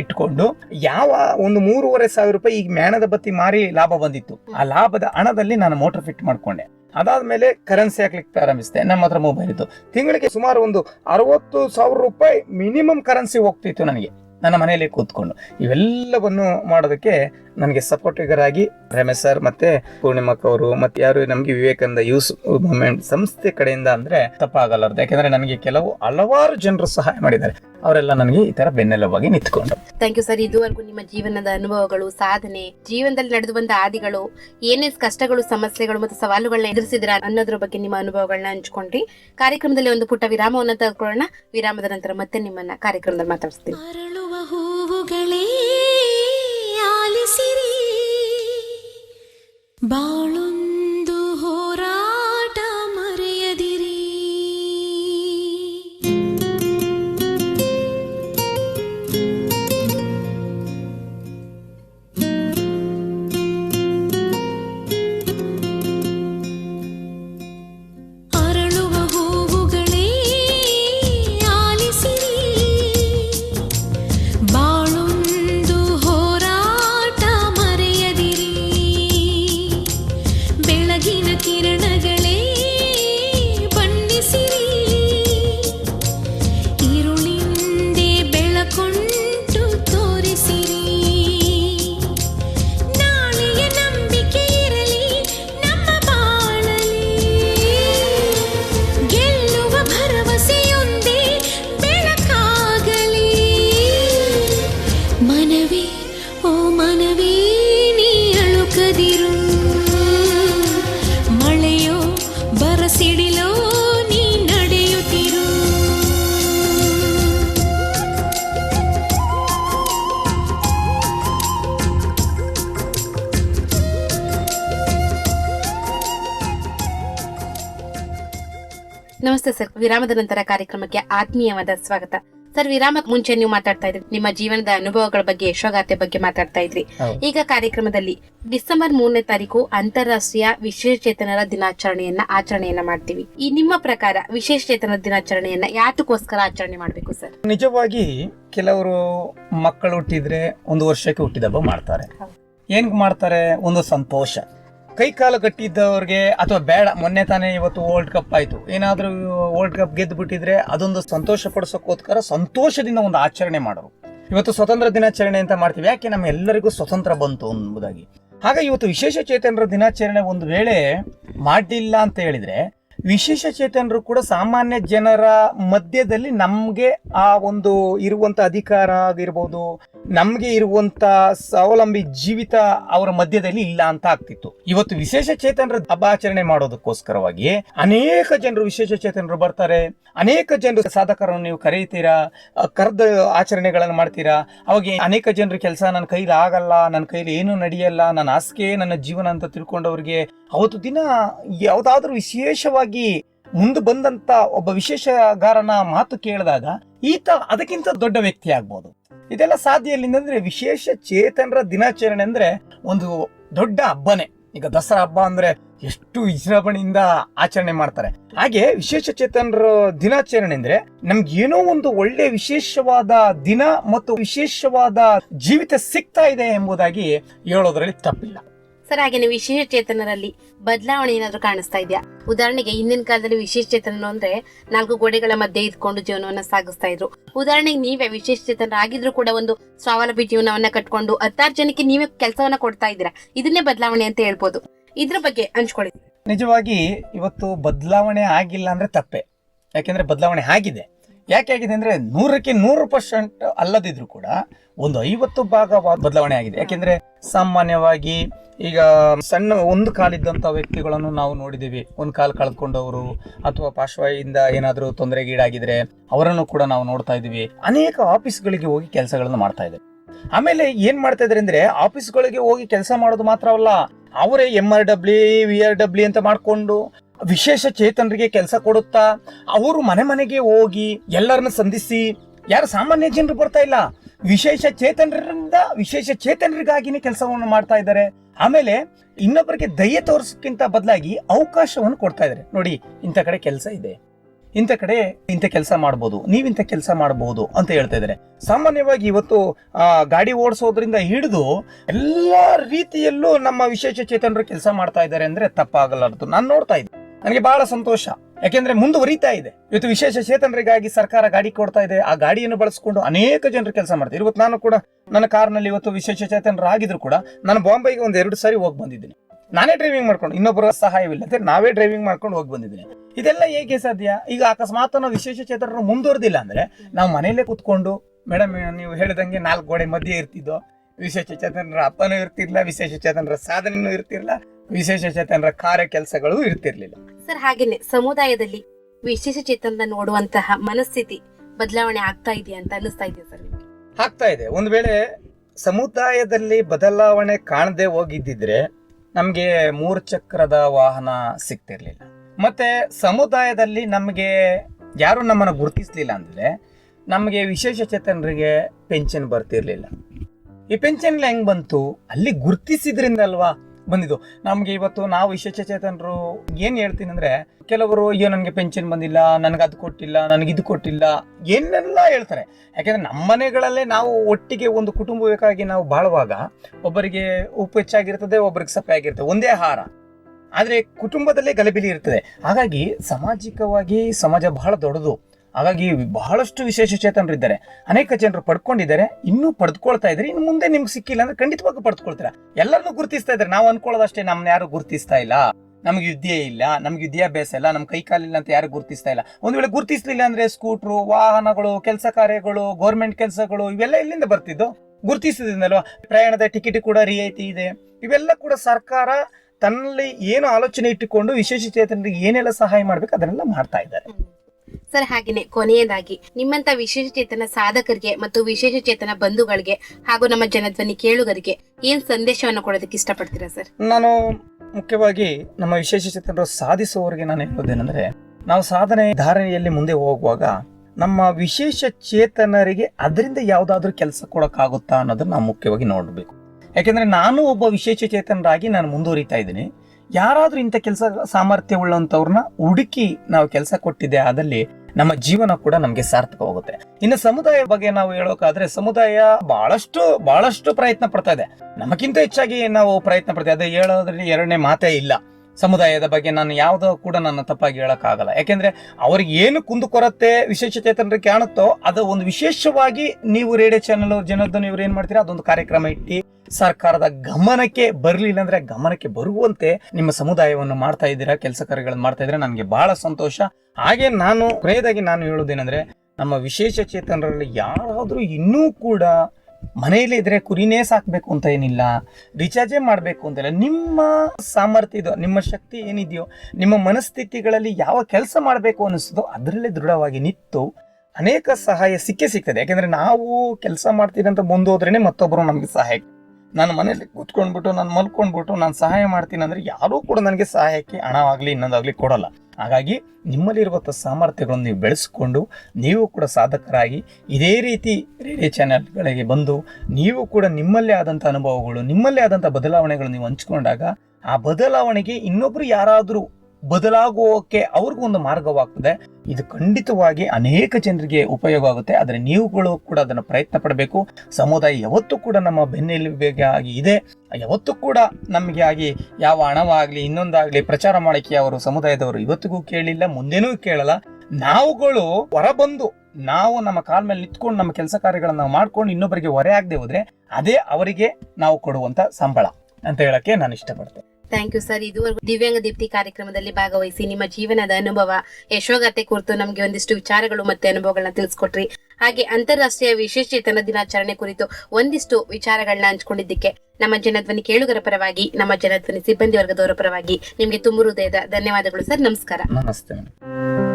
ಇಟ್ಕೊಂಡು ಯಾವ ಒಂದು ಮೂರುವರೆ ಸಾವಿರ ರೂಪಾಯಿ ಈಗ ಮೇಣದ ಬತ್ತಿ ಮಾರಿ ಲಾಭ ಬಂದಿತ್ತು. ಆ ಲಾಭದ ಹಣದಲ್ಲಿ ನಾನು ಮೋಟರ್ ಫಿಟ್ ಮಾಡ್ಕೊಂಡೆ. ಅದಾದ್ಮೇಲೆ ಕರೆನ್ಸಿ ಹಾಕ್ಲಿಕ್ಕೆ ಪ್ರಾರಂಭಿಸಿದೆ. ನಮ್ಮ ಹತ್ರ ಮೊಬೈಲ್ ಇತ್ತು. ತಿಂಗಳಿಗೆ ಸುಮಾರು ಒಂದು ಅರವತ್ತು ಸಾವಿರ ರೂಪಾಯಿ ಮಿನಿಮಮ್ ಕರೆನ್ಸಿ ಹೋಗ್ತಿತ್ತು ನನಗೆ. ನನ್ನ ಮನೆಯಲ್ಲಿ ಕೂತ್ಕೊಂಡು. ಇವೆಲ್ಲವನ್ನು ಮಾಡೋದಕ್ಕೆ ನನಗೆ ಸಪೋರ್ಟಿಗರ್ ಆಗಿ ರಮೇಶ್ ಸರ್ ಮತ್ತೆ ಪೂರ್ಣಿಮಕ್ ಅವರು ಮತ್ತೆ ಯಾರು ನಮಗೆ ವಿವೇಕಾನಂದ ಯೂಸ್ ಮೂವ್ಮೆಂಟ್ ಸಂಸ್ಥೆ ಕಡೆಯಿಂದ ಅಂದ್ರೆ ತಪ್ಪಾಗಲಾರದು. ಯಾಕಂದ್ರೆ ನನಗೆ ಕೆಲವು ಹಲವಾರು ಜನರು ಸಹಾಯ ಮಾಡಿದ್ದಾರೆ. ಅವರೆಲ್ಲ ನನಗೆ ಈ ತರ ಬೆನ್ನೆಲುಬಾಗಿ ನಿಂತ್ಕೊಂಡು ಥ್ಯಾಂಕ್ ಯು ಸರ್ ಇದುವರೆಗೂ ನಿಮ್ಮ ಜೀವನದ ಅನುಭವಗಳು ಸಾಧನೆ ಜೀವನದಲ್ಲಿ ನಡೆದು ಬಂದ ಆದಿಗಳು ಏನೇ ಕಷ್ಟಗಳು ಸಮಸ್ಯೆಗಳು ಮತ್ತು ಸವಾಲುಗಳನ್ನ ಎದುರಿಸಿದ್ರ ಅನ್ನೋದ್ರ ಬಗ್ಗೆ ನಿಮ್ಮ ಅನುಭವಗಳನ್ನ ಹಂಚ್ಕೊಂಡ್ರಿ. ಕಾರ್ಯಕ್ರಮದಲ್ಲಿ ಒಂದು ಪುಟ್ಟ ವಿರಾಮವನ್ನು ತೆಗೆದುಕೊಳ್ಳೋಣ ವಿರಾಮದ ನಂತರ ಮತ್ತೆ ನಿಮ್ಮನ್ನ ಕಾರ್ಯಕ್ರಮದಲ್ಲಿ ಮಾತಾಡಿಸ್ತೀನಿ. ಬಾಳೊಂದು ವಿರಾಮದ ನಂತರ ಕಾರ್ಯಕ್ರಮಕ್ಕೆ ಆತ್ಮೀಯವಾದ ಸ್ವಾಗತ. ಸರ್ ವಿರಾಮ ಮುಂಚೆ ನೀವು ಮಾತಾಡ್ತಾ ಇದ್ರಿ. ನಿಮ್ಮ ಜೀವನದ ಅನುಭವಗಳ ಬಗ್ಗೆ ಯಶೋಗಾಥೆ ಬಗ್ಗೆ ಮಾತಾಡ್ತಾ ಇದ್ರಿ. ಈಗ ಕಾರ್ಯಕ್ರಮದಲ್ಲಿ ಡಿಸೆಂಬರ್ ಮೂರನೇ ತಾರೀಕು ಅಂತಾರಾಷ್ಟ್ರೀಯ ವಿಶೇಷಚೇತನರ ದಿನಾಚರಣೆಯನ್ನ ಆಚರಣೆಯನ್ನ ಮಾಡ್ತೀವಿ. ಈ ನಿಮ್ಮ ಪ್ರಕಾರ ವಿಶೇಷಚೇತನರ ದಿನಾಚರಣೆಯನ್ನ ಯಾತಕ್ಕೋಸ್ಕರ ಆಚರಣೆ ಮಾಡ್ಬೇಕು ಸರ್? ನಿಜವಾಗಿ ಕೆಲವರು ಮಕ್ಕಳು ಹುಟ್ಟಿದ್ರೆ ಒಂದು ವರ್ಷಕ್ಕೆ ಹುಟ್ಟಿದಬ್ಬ ಮಾಡ್ತಾರೆ. ಏನ್ ಮಾಡ್ತಾರೆ? ಒಂದು ಸಂತೋಷ. ಕೈ ಕಾಲು ಕಟ್ಟಿದ್ದವ್ರಿಗೆ ಅಥವಾ ಬೇಡ, ಮೊನ್ನೆ ತಾನೇ ಇವತ್ತು ವರ್ಲ್ಡ್ ಕಪ್ ಆಯ್ತು. ಏನಾದರೂ ವರ್ಲ್ಡ್ ಕಪ್ ಗೆದ್ದು ಬಿಟ್ಟಿದ್ರೆ ಅದೊಂದು ಸಂತೋಷ ಪಡಿಸೋಕೋಸ್ಕರ ಸಂತೋಷದಿಂದ ಒಂದು ಆಚರಣೆ ಮಾಡೋರು. ಇವತ್ತು ಸ್ವತಂತ್ರ ದಿನಾಚರಣೆ ಅಂತ ಮಾಡ್ತೀವಿ. ಯಾಕೆ ನಮ್ಮ ಎಲ್ಲರಿಗೂ ಸ್ವತಂತ್ರ ಬಂತು ಎಂಬುದಾಗಿ ಹಾಗೆ ಇವತ್ತು ವಿಶೇಷ ಚೇತನರ ದಿನಾಚರಣೆ ಒಂದು ವೇಳೆ ಮಾಡಿಲ್ಲ ಅಂತ ಹೇಳಿದ್ರೆ ವಿಶೇಷ ಚೇತನರು ಕೂಡ ಸಾಮಾನ್ಯ ಜನರ ಮಧ್ಯದಲ್ಲಿ ನಮಗೆ ಆ ಒಂದು ಇರುವಂತ ಅಧಿಕಾರ ಆಗಿರ್ಬೋದು, ನಮ್ಗೆ ಇರುವಂತ ಸ್ವಾವಲಂಬಿ ಜೀವಿತ ಅವರ ಮಧ್ಯದಲ್ಲಿ ಇಲ್ಲ ಅಂತ ಆಗ್ತಿತ್ತು. ಇವತ್ತು ವಿಶೇಷ ಚೇತನರ ಹಬ್ಬ ಆಚರಣೆ ಮಾಡೋದಕ್ಕೋಸ್ಕರವಾಗಿ ಅನೇಕ ಜನರು ವಿಶೇಷ ಚೇತನರು ಬರ್ತಾರೆ. ಅನೇಕ ಜನರು ಸಾಧಕರನ್ನು ನೀವು ಕರೀತೀರಾ ಕರ್ದ ಆಚರಣೆಗಳನ್ನು ಮಾಡ್ತೀರಾ, ಅವಾಗ ಅನೇಕ ಜನರು ಕೆಲಸ ನನ್ನ ಕೈಲಿ ಆಗಲ್ಲ, ನನ್ನ ಕೈಲಿ ಏನು ನಡೆಯಲ್ಲ, ನನ್ನ ಆಸ್ಕೆ ನನ್ನ ಜೀವನ ಅಂತ ತಿಳ್ಕೊಂಡವ್ರಿಗೆ ಅವತ್ತು ದಿನ ಯಾವುದಾದ್ರೂ ವಿಶೇಷವಾಗಿ ಮುಂದೆ ಬಂದಂತ ಒಬ್ಬ ವಿಶೇಷಗಾರನ ಮಾತು ಕೇಳಿದಾಗ, ಈತ ಅದಕ್ಕಿಂತ ದೊಡ್ಡ ವ್ಯಕ್ತಿ ಆಗ್ಬೋದು. ಇದೆಲ್ಲ ಸಾಧ್ಯ ಎಲ್ಲಿಂದ ಅಂದ್ರೆ, ವಿಶೇಷ ಚೇತನರ ದಿನಾಚರಣೆ ಅಂದ್ರೆ ಒಂದು ದೊಡ್ಡ ಹಬ್ಬನೇ. ಈಗ ದಸರಾ ಹಬ್ಬ ಅಂದ್ರೆ ಎಷ್ಟು ವಿಜೃಂಭಣೆಯಿಂದ ಆಚರಣೆ ಮಾಡ್ತಾರೆ. ಹಾಗೆ ವಿಶೇಷ ಚೇತನರ ದಿನಾಚರಣೆ ಅಂದ್ರೆ ನಮ್ಗೆ ಏನೋ ಒಂದು ಒಳ್ಳೆ ವಿಶೇಷವಾದ ದಿನ ಮತ್ತು ವಿಶೇಷವಾದ ಜೀವಿತ ಸಿಗ್ತಾ ಇದೆ ಎಂಬುದಾಗಿ ಹೇಳೋದ್ರಲ್ಲಿ ತಪ್ಪಿಲ್ಲ. ಸರ್, ಹಾಗೆ ವಿಶೇಷ ಚೇತನರಲ್ಲಿ ಬದಲಾವಣೆ ಏನಾದ್ರೂ ಕಾಣಿಸ್ತಾ ಇದೆಯಾ? ಉದಾಹರಣೆಗೆ, ಹಿಂದಿನ ಕಾಲದಲ್ಲಿ ವಿಶೇಷ ಚೇತನರು ಅಂದ್ರೆ ನಾಲ್ಕು ಗೋಡೆಗಳ ಮಧ್ಯೆ ಇದ್ಕೊಂಡು ಜೀವನವನ್ನ ಸಾಗಿಸ್ತಾ ಇದ್ರು. ಉದಾಹರಣೆಗೆ, ನೀವೇ ವಿಶೇಷ ಚೇತನರಾಗಿದ್ರು ಕೂಡ ಒಂದು ಸ್ವಾವಲಂಬಿ ಜೀವನವನ್ನ ಕಟ್ಕೊಂಡು ಹತ್ತಾರು ಜನಕ್ಕೆ ನೀವೇ ಕೆಲಸವನ್ನ ಕೊಡ್ತಾ ಇದ್ದೀರಾ? ಇದನ್ನೇ ಬದಲಾವಣೆ ಅಂತ ಹೇಳ್ಬೋದು. ಇದ್ರ ಬಗ್ಗೆ ಹಂಚ್ಕೊಳ್ಳಿ. ನಿಜವಾಗಿ ಇವತ್ತು ಬದಲಾವಣೆ ಆಗಿಲ್ಲ ಅಂದ್ರೆ ತಪ್ಪೆ. ಯಾಕೆಂದ್ರೆ ಬದಲಾವಣೆ ಆಗಿದೆ. ಯಾಕೆ ಆಗಿದೆ ಅಂದ್ರೆ ನೂರಕ್ಕೆ ನೂರು ಪರ್ಸೆಂಟ್ ಅಲ್ಲದಿದ್ರು ಕೂಡ ಒಂದು ಐವತ್ತು ಭಾಗ ಬದಲಾವಣೆ ಆಗಿದೆ. ಯಾಕೆಂದ್ರೆ ಸಾಮಾನ್ಯವಾಗಿ ಈಗ ಸಣ್ಣ ಒಂದು ಕಾಲಿದ್ದಂಥ ವ್ಯಕ್ತಿಗಳನ್ನು ನಾವು ನೋಡಿದ್ದೀವಿ. ಒಂದು ಕಾಲು ಕಳ್ಕೊಂಡವರು ಅಥವಾ ಪಾರ್ಶ್ವದಿಂದ ಏನಾದರೂ ತೊಂದರೆಗೀಡಾಗಿದ್ರೆ ಅವರನ್ನು ಕೂಡ ನಾವು ನೋಡ್ತಾ ಇದ್ದೀವಿ. ಅನೇಕ ಆಫೀಸ್ಗಳಿಗೆ ಹೋಗಿ ಕೆಲಸಗಳನ್ನು ಮಾಡ್ತಾ ಇದ್ದಾರೆ. ಆಮೇಲೆ ಏನ್ ಮಾಡ್ತಾ ಇದಾರೆ ಅಂದ್ರೆ ಆಫೀಸ್ಗಳಿಗೆ ಹೋಗಿ ಕೆಲಸ ಮಾಡೋದು ಮಾತ್ರವಲ್ಲ, ಅವರೇ M R W V R W ಅಂತ ಮಾಡ್ಕೊಂಡು ವಿಶೇಷ ಚೇತನರಿಗೆ ಕೆಲಸ ಕೊಡುತ್ತಾ ಅವರು ಮನೆ ಮನೆಗೆ ಹೋಗಿ ಎಲ್ಲರನ್ನ ಸಂಧಿಸಿ, ಯಾರು ಸಾಮಾನ್ಯ ಜನರು ಬರ್ತಾ ಇಲ್ಲ, ವಿಶೇಷ ಚೇತನರಿಂದ ವಿಶೇಷ ಚೇತನರಿಗಾಗಿನೇ ಕೆಲಸವನ್ನು ಮಾಡ್ತಾ ಇದ್ದಾರೆ. ಆಮೇಲೆ ಇನ್ನೊಬ್ಬರಿಗೆ ದಯೆ ತೋರಿಸೋಕ್ಕಿಂತ ಬದಲಾಗಿ ಅವಕಾಶವನ್ನು ಕೊಡ್ತಾ ಇದ್ದಾರೆ. ನೋಡಿ, ಇಂಥ ಕಡೆ ಕೆಲಸ ಇದೆ. ಇಂಥ ಕಡೆ ಇಂಥ ಕೆಲಸ ಮಾಡ್ಬೋದು ನೀವಿಂಥ ಕೆಲಸ ಮಾಡಬಹುದು ಅಂತ ಹೇಳ್ತಾ ಇದ್ದಾರೆ. ಸಾಮಾನ್ಯವಾಗಿ ಇವತ್ತು ಗಾಡಿ ಓಡಿಸೋದ್ರಿಂದ ಹಿಡಿದು ಎಲ್ಲ ರೀತಿಯಲ್ಲೂ ನಮ್ಮ ವಿಶೇಷ ಚೇತನರು ಕೆಲಸ ಮಾಡ್ತಾ ಇದ್ದಾರೆ ಅಂದ್ರೆ ತಪ್ಪಾಗಲಾರದು. ನಾನು ನೋಡ್ತಾ ಇದ್ದೆ. ನನಗೆ ಬಹಳ ಸಂತೋಷ. ಯಾಕೆಂದ್ರೆ ಮುಂದುವರಿತಾ ಇದೆ. ಇವತ್ತು ವಿಶೇಷ ಚೇತನರಿಗಾಗಿ ಸರ್ಕಾರ ಗಾಡಿ ಕೊಡ್ತಾ ಇದೆ. ಆ ಗಾಡಿಯನ್ನು ಬಳಸಿಕೊಂಡು ಅನೇಕ ಜನರು ಕೆಲಸ ಮಾಡ್ತಾರೆ. ಇವತ್ತು ನಾನು ಕೂಡ ನನ್ನ ಕಾರ್ನಲ್ಲಿ ಇವತ್ತು ವಿಶೇಷ ಚೇತನರಾಗಿದ್ರು ಕೂಡ ನಾನು ಬಾಂಬೆಗೆ ಒಂದ್ ಎರಡು ಸಾರಿ ಹೋಗಿ ಬಂದಿದ್ದೀನಿ. ನಾನೇ ಡ್ರೈವಿಂಗ್ ಮಾಡ್ಕೊಂಡು, ಇನ್ನೊಬ್ಬರ ಸಹಾಯವಿಲ್ಲದೆ ನಾವೇ ಡ್ರೈವಿಂಗ್ ಮಾಡ್ಕೊಂಡು ಹೋಗಿ ಬಂದಿದ್ದೀನಿ. ಇದೆಲ್ಲ ಹೇಗೆ ಸಾಧ್ಯ? ಈಗ ಅಕಸ್ಮಾತ್ ನಾವು ವಿಶೇಷ ಚೇತನರು ಮುಂದುವರೆದಿಲ್ಲ ಅಂದ್ರೆ ನಾವು ಮನೆಯಲ್ಲೇ ಕುತ್ಕೊಂಡು, ಮೇಡಮ್, ನೀವು ಹೇಳಿದಂಗೆ ನಾಲ್ಕು ಗೋಡೆ ಮಧ್ಯೆ ಇರ್ತಿದ್ದೋ? ವಿಶೇಷ ಚೇತನರ ಅಪ್ಪನೂ ಇರ್ತಿರ್ಲಿಲ್ಲ, ವಿಶೇಷ ಚೇತನರ ಸಾಧನೆಯೂ ಇರ್ತಿರ್ಲಿಲ್ಲ ವಿಶೇಷ ಚೇತನರ ಕಾರ್ಯ ಕೆಲಸಗಳು ಇರ್ತಿರ್ಲಿಲ್ಲ. ಸರ್ ಹಾಗೇನೆ. ಸಮುದಾಯದಲ್ಲಿ ವಿಶೇಷ ಚೇತನ ನೋಡುವಂತಹ ಮನಸ್ಥಿತಿ ಬದಲಾವಣೆ ಆಗ್ತಾ ಇದೆ ಅಂತ ಅನಿಸ್ತಾ ಇದೆ ಸರ್? ಆಗ್ತಾ ಇದೆ. ಒಂದು ವೇಳೆ ಸಮುದಾಯದಲ್ಲಿ ಬದಲಾವಣೆ ಕಾಣದೆ ಹೋಗಿದ್ದಿದ್ರೆ ನಮಗೆ ಮೂರು ಚಕ್ರದ ವಾಹನ ಸಿಗ್ತಿರ್ಲಿಲ್ಲ. ಮತ್ತೆ ಸಮುದಾಯದಲ್ಲಿ ನಮಗೆ ಯಾರು ನಮ್ಮನ್ನು ಗುರುತಿಸ್ಲಿಲ್ಲ ಅಂದ್ರೆ ನಮಗೆ ವಿಶೇಷ ಚೇತನರಿಗೆ ಪೆನ್ಷನ್ ಬರ್ತಿರ್ಲಿಲ್ಲ. ಈ ಪೆನ್ಷನ್ ಹೆಂಗ್ ಬಂತು? ಅಲ್ಲಿ ಗುರುತಿಸಿದ್ರಿಂದ ಅಲ್ವಾ ಬಂದಿದ್ದು. ನಮ್ಗೆ ಇವತ್ತು ನಾವು ವಿಶೇಷಚೇತನರು ಏನ್ ಹೇಳ್ತೀನಿ ಅಂದ್ರೆ, ಕೆಲವರು, ಅಯ್ಯೋ, ನನಗೆ ಪೆನ್ಷನ್ ಬಂದಿಲ್ಲ, ನನಗೆ ಅದು ಕೊಟ್ಟಿಲ್ಲ, ನನಗೆ ಇದು ಕೊಟ್ಟಿಲ್ಲ, ಏನೆಲ್ಲ ಹೇಳ್ತಾರೆ. ಯಾಕಂದ್ರೆ ನಮ್ಮ ಮನೆಗಳಲ್ಲೇ ನಾವು ಒಟ್ಟಿಗೆ ಒಂದು ಕುಟುಂಬಕ್ಕಾಗಿ ನಾವು ಬಾಳುವಾಗ ಒಬ್ಬರಿಗೆ ಉಪ್ಪು ಹೆಚ್ಚಾಗಿರ್ತದೆ ಒಬ್ಬರಿಗೆ ಸಪ್ಪೆ ಆಗಿರ್ತದೆ, ಒಂದೇ ಆಹಾರ. ಆದರೆ ಕುಟುಂಬದಲ್ಲೇ ಗಲಿಬಿಲಿ ಇರ್ತದೆ. ಹಾಗಾಗಿ ಸಾಮಾಜಿಕವಾಗಿ ಸಮಾಜ ಬಹಳ ದೊಡ್ಡದು. ಹಾಗಾಗಿ ಬಹಳಷ್ಟು ವಿಶೇಷ ಚೇತನರಿದ್ದಾರೆ. ಅನೇಕ ಜನರು ಪಡ್ಕೊಂಡಿದ್ದಾರೆ, ಇನ್ನೂ ಪಡ್ಕೊಳ್ತಾ ಇದ್ದಾರೆ, ಇನ್ನು ಮುಂದೆ ನಿಮ್ಗೆ ಸಿಕ್ಕಿಲ್ಲ ಅಂದ್ರೆ ಖಂಡಿತವಾಗಿ ಪಡೆದುಕೊಳ್ತೀರಾ ಎಲ್ಲರನ್ನೂ ಗುರುತಿಸ್ತಾ ಇದ್ದಾರೆ. ನಾವು ಅನ್ಕೊಳ್ಳೋದಷ್ಟೇ ನಮ್ಮನ್ನ ಯಾರು ಗುರುತಿಸ್ತಾ ಇಲ್ಲ. ನಮ್ಗೆ ವಿದ್ಯೆ ಇಲ್ಲ, ನಮ್ಗೆ ವಿದ್ಯಾಭ್ಯಾಸ ಇಲ್ಲ, ನಮ್ ಕೈ ಕಾಲಿಲ್ಲ ಅಂತ ಯಾರು ಗುರುತಿಸ್ತಾ ಇಲ್ಲ. ಒಂದ್ ವೇಳೆ ಗುರುತಿಸ್ಲಿಲ್ಲ ಅಂದ್ರೆ ಸ್ಕೂಟ್ರು, ವಾಹನಗಳು, ಕೆಲಸ ಕಾರ್ಯಗಳು ಗೌರ್ಮೆಂಟ್ ಕೆಲಸಗಳು, ಇವೆಲ್ಲ ಎಲ್ಲಿಂದ ಬರ್ತಿದ್ದು? ಗುರುತಿಸಿದ್ರಿಂದಲ್ವಾ ಪ್ರಯಾಣದ ಟಿಕೆಟ್ ಕೂಡ ರಿಯಾಯಿತಿ ಇದೆ. ಇವೆಲ್ಲ ಕೂಡ ಸರ್ಕಾರ ತನ್ನಲ್ಲಿ ಏನು ಆಲೋಚನೆ ಇಟ್ಟುಕೊಂಡು ವಿಶೇಷ ಚೇತನರಿಗೆ ಏನೆಲ್ಲ ಸಹಾಯ ಮಾಡ್ಬೇಕು ಅದನ್ನೆಲ್ಲ ಮಾಡ್ತಾ ಇದ್ದಾರೆ. ಸರ್, ಹಾಗೇನೆ ಕೊನೆಯದಾಗಿ, ನಿಮ್ಮಂತ ವಿಶೇಷ ಚೇತನ ಸಾಧಕರಿಗೆ ಮತ್ತು ವಿಶೇಷ ಚೇತನ ಬಂಧುಗಳಿಗೆ ಹಾಗೂ ನಮ್ಮ ಜನಧ್ವನಿ ಕೇಳುಗರಿಗೆ ಏನ್ ಸಂದೇಶವನ್ನು ಕೊಡೋದಕ್ಕೆ ಇಷ್ಟಪಡ್ತೀರಾ ಸರ್? ನಾನು ಮುಖ್ಯವಾಗಿ ನಮ್ಮ ವಿಶೇಷ ಚೇತನರು ಸಾಧಿಸುವವರಿಗೆ ನಾನು ಹೇಳೋದೇನೆಂದ್ರೆ, ನಾವು ಸಾಧನೆ ಧಾರಣೆಯಲ್ಲಿ ಮುಂದೆ ಹೋಗುವಾಗ ನಮ್ಮ ವಿಶೇಷ ಚೇತನರಿಗೆ ಅದರಿಂದ ಯಾವುದಾದ್ರೂ ಕೆಲಸ ಕೊಡೋಕ್ಕಾಗುತ್ತಾ ಅನ್ನೋದನ್ನ ನಾವು ಮುಖ್ಯವಾಗಿ ನೋಡಬೇಕು. ಯಾಕೆಂದ್ರೆ ನಾನು ಒಬ್ಬ ವಿಶೇಷ ಚೇತನರಾಗಿ ನಾನು ಮುಂದುವರಿತಾ ಇದ್ದೀನಿ. ಯಾರಾದ್ರೂ ಇಂಥ ಕೆಲಸ ಸಾಮರ್ಥ್ಯ ಉಳ್ಳಂತವ್ರನ್ನ ಹುಡುಕಿ ನಾವು ಕೆಲಸ ಕೊಟ್ಟಿದ್ದೆ ಆದಲ್ಲಿ ನಮ್ಮ ಜೀವನ ಕೂಡ ನಮಗೆ ಸಾರ್ಥಕವಾಗುತ್ತೆ ಇನ್ನು ಸಮುದಾಯ ಬಗ್ಗೆ ನಾವು ಹೇಳೋಕಾದ್ರೆ ಸಮುದಾಯ ಬಹಳಷ್ಟು ಬಹಳಷ್ಟು ಪ್ರಯತ್ನ ಪಡ್ತಾ ಇದೆ. ನಮಗಿಂತ ಹೆಚ್ಚಾಗಿ ನಾವು ಪ್ರಯತ್ನ ಪಡ್ತಾ ಇದೆ. ಹೇಳೋದ್ರಲ್ಲಿ ಎರಡನೇ ಮಾತೇ ಇಲ್ಲ. ಸಮುದಾಯದ ಬಗ್ಗೆ ನಾನು ಯಾವುದು ಕೂಡ ನನ್ನ ತಪ್ಪಾಗಿ ಹೇಳೋಕ್ಕಾಗಲ್ಲ. ಯಾಕೆಂದ್ರೆ ಅವ್ರಿಗೆ ಏನು ಕುಂದುಕೊರತೆ ವಿಶೇಷ ಚೇತನರಿಗೆ ಕಾಣುತ್ತೋ ಅದು ಒಂದು ವಿಶೇಷವಾಗಿ ನೀವು ರೇಡಿಯೋ ಚಾನೆಲ್ ಜನರದ್ದು ನೀವು ಏನು ಮಾಡ್ತೀರಾ? ಅದೊಂದು ಕಾರ್ಯಕ್ರಮ ಇಟ್ಟು ಸರ್ಕಾರದ ಗಮನಕ್ಕೆ ಬರಲಿಲ್ಲ ಅಂದ್ರೆ ಗಮನಕ್ಕೆ ಬರುವಂತೆ ನಿಮ್ಮ ಸಮುದಾಯವನ್ನು ಮಾಡ್ತಾ ಇದ್ದೀರಾ? ಕೆಲಸ ಕಾರ್ಯಗಳನ್ನು ಮಾಡ್ತಾ ಇದ್ದೀರಾ? ನನಗೆ ಬಹಳ ಸಂತೋಷ. ಹಾಗೆ ನಾನು ಕೊನೆಯದಾಗಿ ನಾನು ಹೇಳೋದೇನೆಂದರೆ ನಮ್ಮ ವಿಶೇಷ ಚೇತನರಲ್ಲಿ ಯಾರಾದರೂ ಇನ್ನೂ ಕೂಡ ಮನೆಯಲ್ಲಿ ಇದ್ರೆ ಕುರಿನೇ ಸಾಕಬೇಕು ಅಂತ ಏನಿಲ್ಲ ರಿಚಾರ್ಜೇ ಮಾಡಬೇಕು ಅಂತಿಲ್ಲ ನಿಮ್ಮ ಸಾಮರ್ಥ್ಯ ಇದು, ನಿಮ್ಮ ಶಕ್ತಿ ಏನಿದೆಯೋ, ನಿಮ್ಮ ಮನಸ್ಥಿತಿಗಳಲ್ಲಿ ಯಾವ ಕೆಲಸ ಮಾಡಬೇಕು ಅನ್ನಿಸ್ತದೋ ಅದರಲ್ಲೇ ದೃಢವಾಗಿ ನಿಂತು ಅನೇಕ ಸಹಾಯ ಸಿಕ್ಕೇ ಸಿಗ್ತದೆ. ಯಾಕೆಂದರೆ ನಾವು ಕೆಲಸ ಮಾಡ್ತೀನಿ ಅಂತ ಮುಂದೋದ್ರೇನೆ ಮತ್ತೊಬ್ಬರು ನಮಗೆ ಸಹಾಯ ನಾನು ಮನೇಲಿ ಕೂತ್ಕೊಂಡ್ಬಿಟ್ಟು, ನಾನು ಮಲ್ಕೊಂಡ್ಬಿಟ್ಟು, ನಾನು ಸಹಾಯ ಮಾಡ್ತೀನಿ ಅಂದ್ರೆ ಯಾರೂ ಕೂಡ ನನಗೆ ಸಹಾಯಕ್ಕೆ ಹಣವಾಗಲಿ, ಇನ್ನೊಂದಾಗ್ಲಿ ಕೊಡಲ್ಲ. ಹಾಗಾಗಿ ನಿಮ್ಮಲ್ಲಿರುವಂಥ ಸಾಮರ್ಥ್ಯಗಳನ್ನು ನೀವು ಬೆಳೆಸ್ಕೊಂಡು, ನೀವು ಕೂಡ ಸಾಧಕರಾಗಿ ಇದೇ ರೀತಿ ರೇಡಿಯೋ ಚಾನೆಲ್ಗಳಿಗೆ ಬಂದು, ನೀವು ಕೂಡ ನಿಮ್ಮಲ್ಲೇ ಆದಂಥ ಅನುಭವಗಳು, ನಿಮ್ಮಲ್ಲೇ ಆದಂಥ ಬದಲಾವಣೆಗಳು ನೀವು ಹಂಚ್ಕೊಂಡಾಗ, ಆ ಬದಲಾವಣೆಗೆ ಇನ್ನೊಬ್ಬರು ಯಾರಾದರೂ ಬದಲಾಗೋಕೆ ಅವ್ರಿಗೂ ಒಂದು ಮಾರ್ಗವಾಗ್ತದೆ. ಇದು ಖಂಡಿತವಾಗಿ ಅನೇಕ ಜನರಿಗೆ ಉಪಯೋಗ ಆಗುತ್ತೆ. ಆದರೆ ನೀವುಗಳು ಕೂಡ ಅದನ್ನು ಪ್ರಯತ್ನ ಪಡಬೇಕು. ಸಮುದಾಯ ಯಾವತ್ತೂ ಕೂಡ ನಮ್ಮ ಬೆನ್ನೆಲುಬಿಗೆ ಆಗಿ ಇದೆ. ಯಾವತ್ತೂ ಕೂಡ ನಮಗೆ ಆಗಿ ಯಾವ ಹಣವಾಗಲಿ, ಇನ್ನೊಂದಾಗ್ಲಿ ಪ್ರಚಾರ ಮಾಡಕ್ಕೆ ಅವರು ಸಮುದಾಯದವರು ಇವತ್ತಿಗೂ ಕೇಳಿಲ್ಲ, ಮುಂದೆನೂ ಕೇಳಲ್ಲ. ನಾವುಗಳು ಹೊರಬಂದು ನಾವು ನಮ್ಮ ಕಾಲ ಮೇಲೆ ನಿಂತ್ಕೊಂಡು ನಮ್ಮ ಕೆಲಸ ಕಾರ್ಯಗಳನ್ನ ಮಾಡ್ಕೊಂಡು ಇನ್ನೊಬ್ಬರಿಗೆ ಹೊರೆ ಆಗದೆ ಹೋದ್ರೆ ಅದೇ ಅವರಿಗೆ ನಾವು ಕೊಡುವಂತ ಸಂಬಳ ಅಂತ ಹೇಳಕ್ಕೆ ನಾನು ಇಷ್ಟಪಡ್ತೇನೆ. ಥ್ಯಾಂಕ್ ಯು ಸರ್ ಇದುವರೆಗೂ ದಿವ್ಯಾಂಗ ದೀಪ್ತಿ ಕಾರ್ಯಕ್ರಮದಲ್ಲಿ ಭಾಗವಹಿಸಿ ನಿಮ್ಮ ಜೀವನದ ಅನುಭವ ಯಶೋಗತೆ ಕುರಿತು ನಮಗೆ ಒಂದಿಷ್ಟು ವಿಚಾರಗಳು ಮತ್ತೆ ಅನುಭವಗಳನ್ನ ತಿಳಿಸ್ಕೊಟ್ರಿ. ಹಾಗೆ ಅಂತಾರಾಷ್ಟ್ರೀಯ ವಿಶೇಷಚೇತನ ದಿನಾಚರಣೆ ಕುರಿತು ಒಂದಿಷ್ಟು ವಿಚಾರಗಳನ್ನ ಹಂಚ್ಕೊಂಡಿದ್ದಕ್ಕೆ ನಮ್ಮ ಜನಧ್ವನಿ ಕೇಳುಗರ ಪರವಾಗಿ, ನಮ್ಮ ಜನಧ್ವನಿ ಸಿಬ್ಬಂದಿ ವರ್ಗದವರ ಪರವಾಗಿ ನಿಮ್ಗೆ ತುಂಬ ಹೃದಯದ ಧನ್ಯವಾದಗಳು, ಸರ್. ನಮಸ್ಕಾರ. ನಮಸ್ತೆ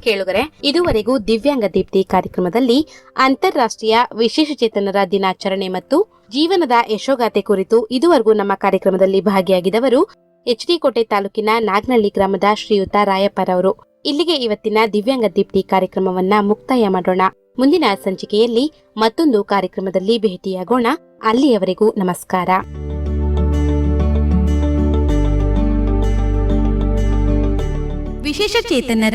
ಕೇಳುಗರೆ, ಇದುವರೆಗೂ ದಿವ್ಯಾಂಗ ದೀಪ್ತಿ ಕಾರ್ಯಕ್ರಮದಲ್ಲಿ ಅಂತಾರಾಷ್ಟ್ರೀಯ ವಿಶೇಷಚೇತನರ ದಿನಾಚರಣೆ ಮತ್ತು ಜೀವನದ ಯಶೋಗಾಥೆ ಕುರಿತು ಇದುವರೆಗೂ ನಮ್ಮ ಕಾರ್ಯಕ್ರಮದಲ್ಲಿ ಭಾಗಿಯಾಗಿದವರು ಎಚ್ ಕೋಟೆ ತಾಲೂಕಿನ ನಾಗ್ನಳ್ಳಿ ಗ್ರಾಮದ ಶ್ರೀಯುತ ರಾಯಪ್ಪರವರು. ಇಲ್ಲಿಗೆ ಇವತ್ತಿನ ದಿವ್ಯಾಂಗ ದೀಪ್ತಿ ಕಾರ್ಯಕ್ರಮವನ್ನ ಮುಕ್ತಾಯ ಮಾಡೋಣ. ಮುಂದಿನ ಸಂಚಿಕೆಯಲ್ಲಿ ಮತ್ತೊಂದು ಕಾರ್ಯಕ್ರಮದಲ್ಲಿ ಭೇಟಿಯಾಗೋಣ. ಅಲ್ಲಿಯವರೆಗೂ ನಮಸ್ಕಾರ. ವಿಶೇಷ ಚೇತನರ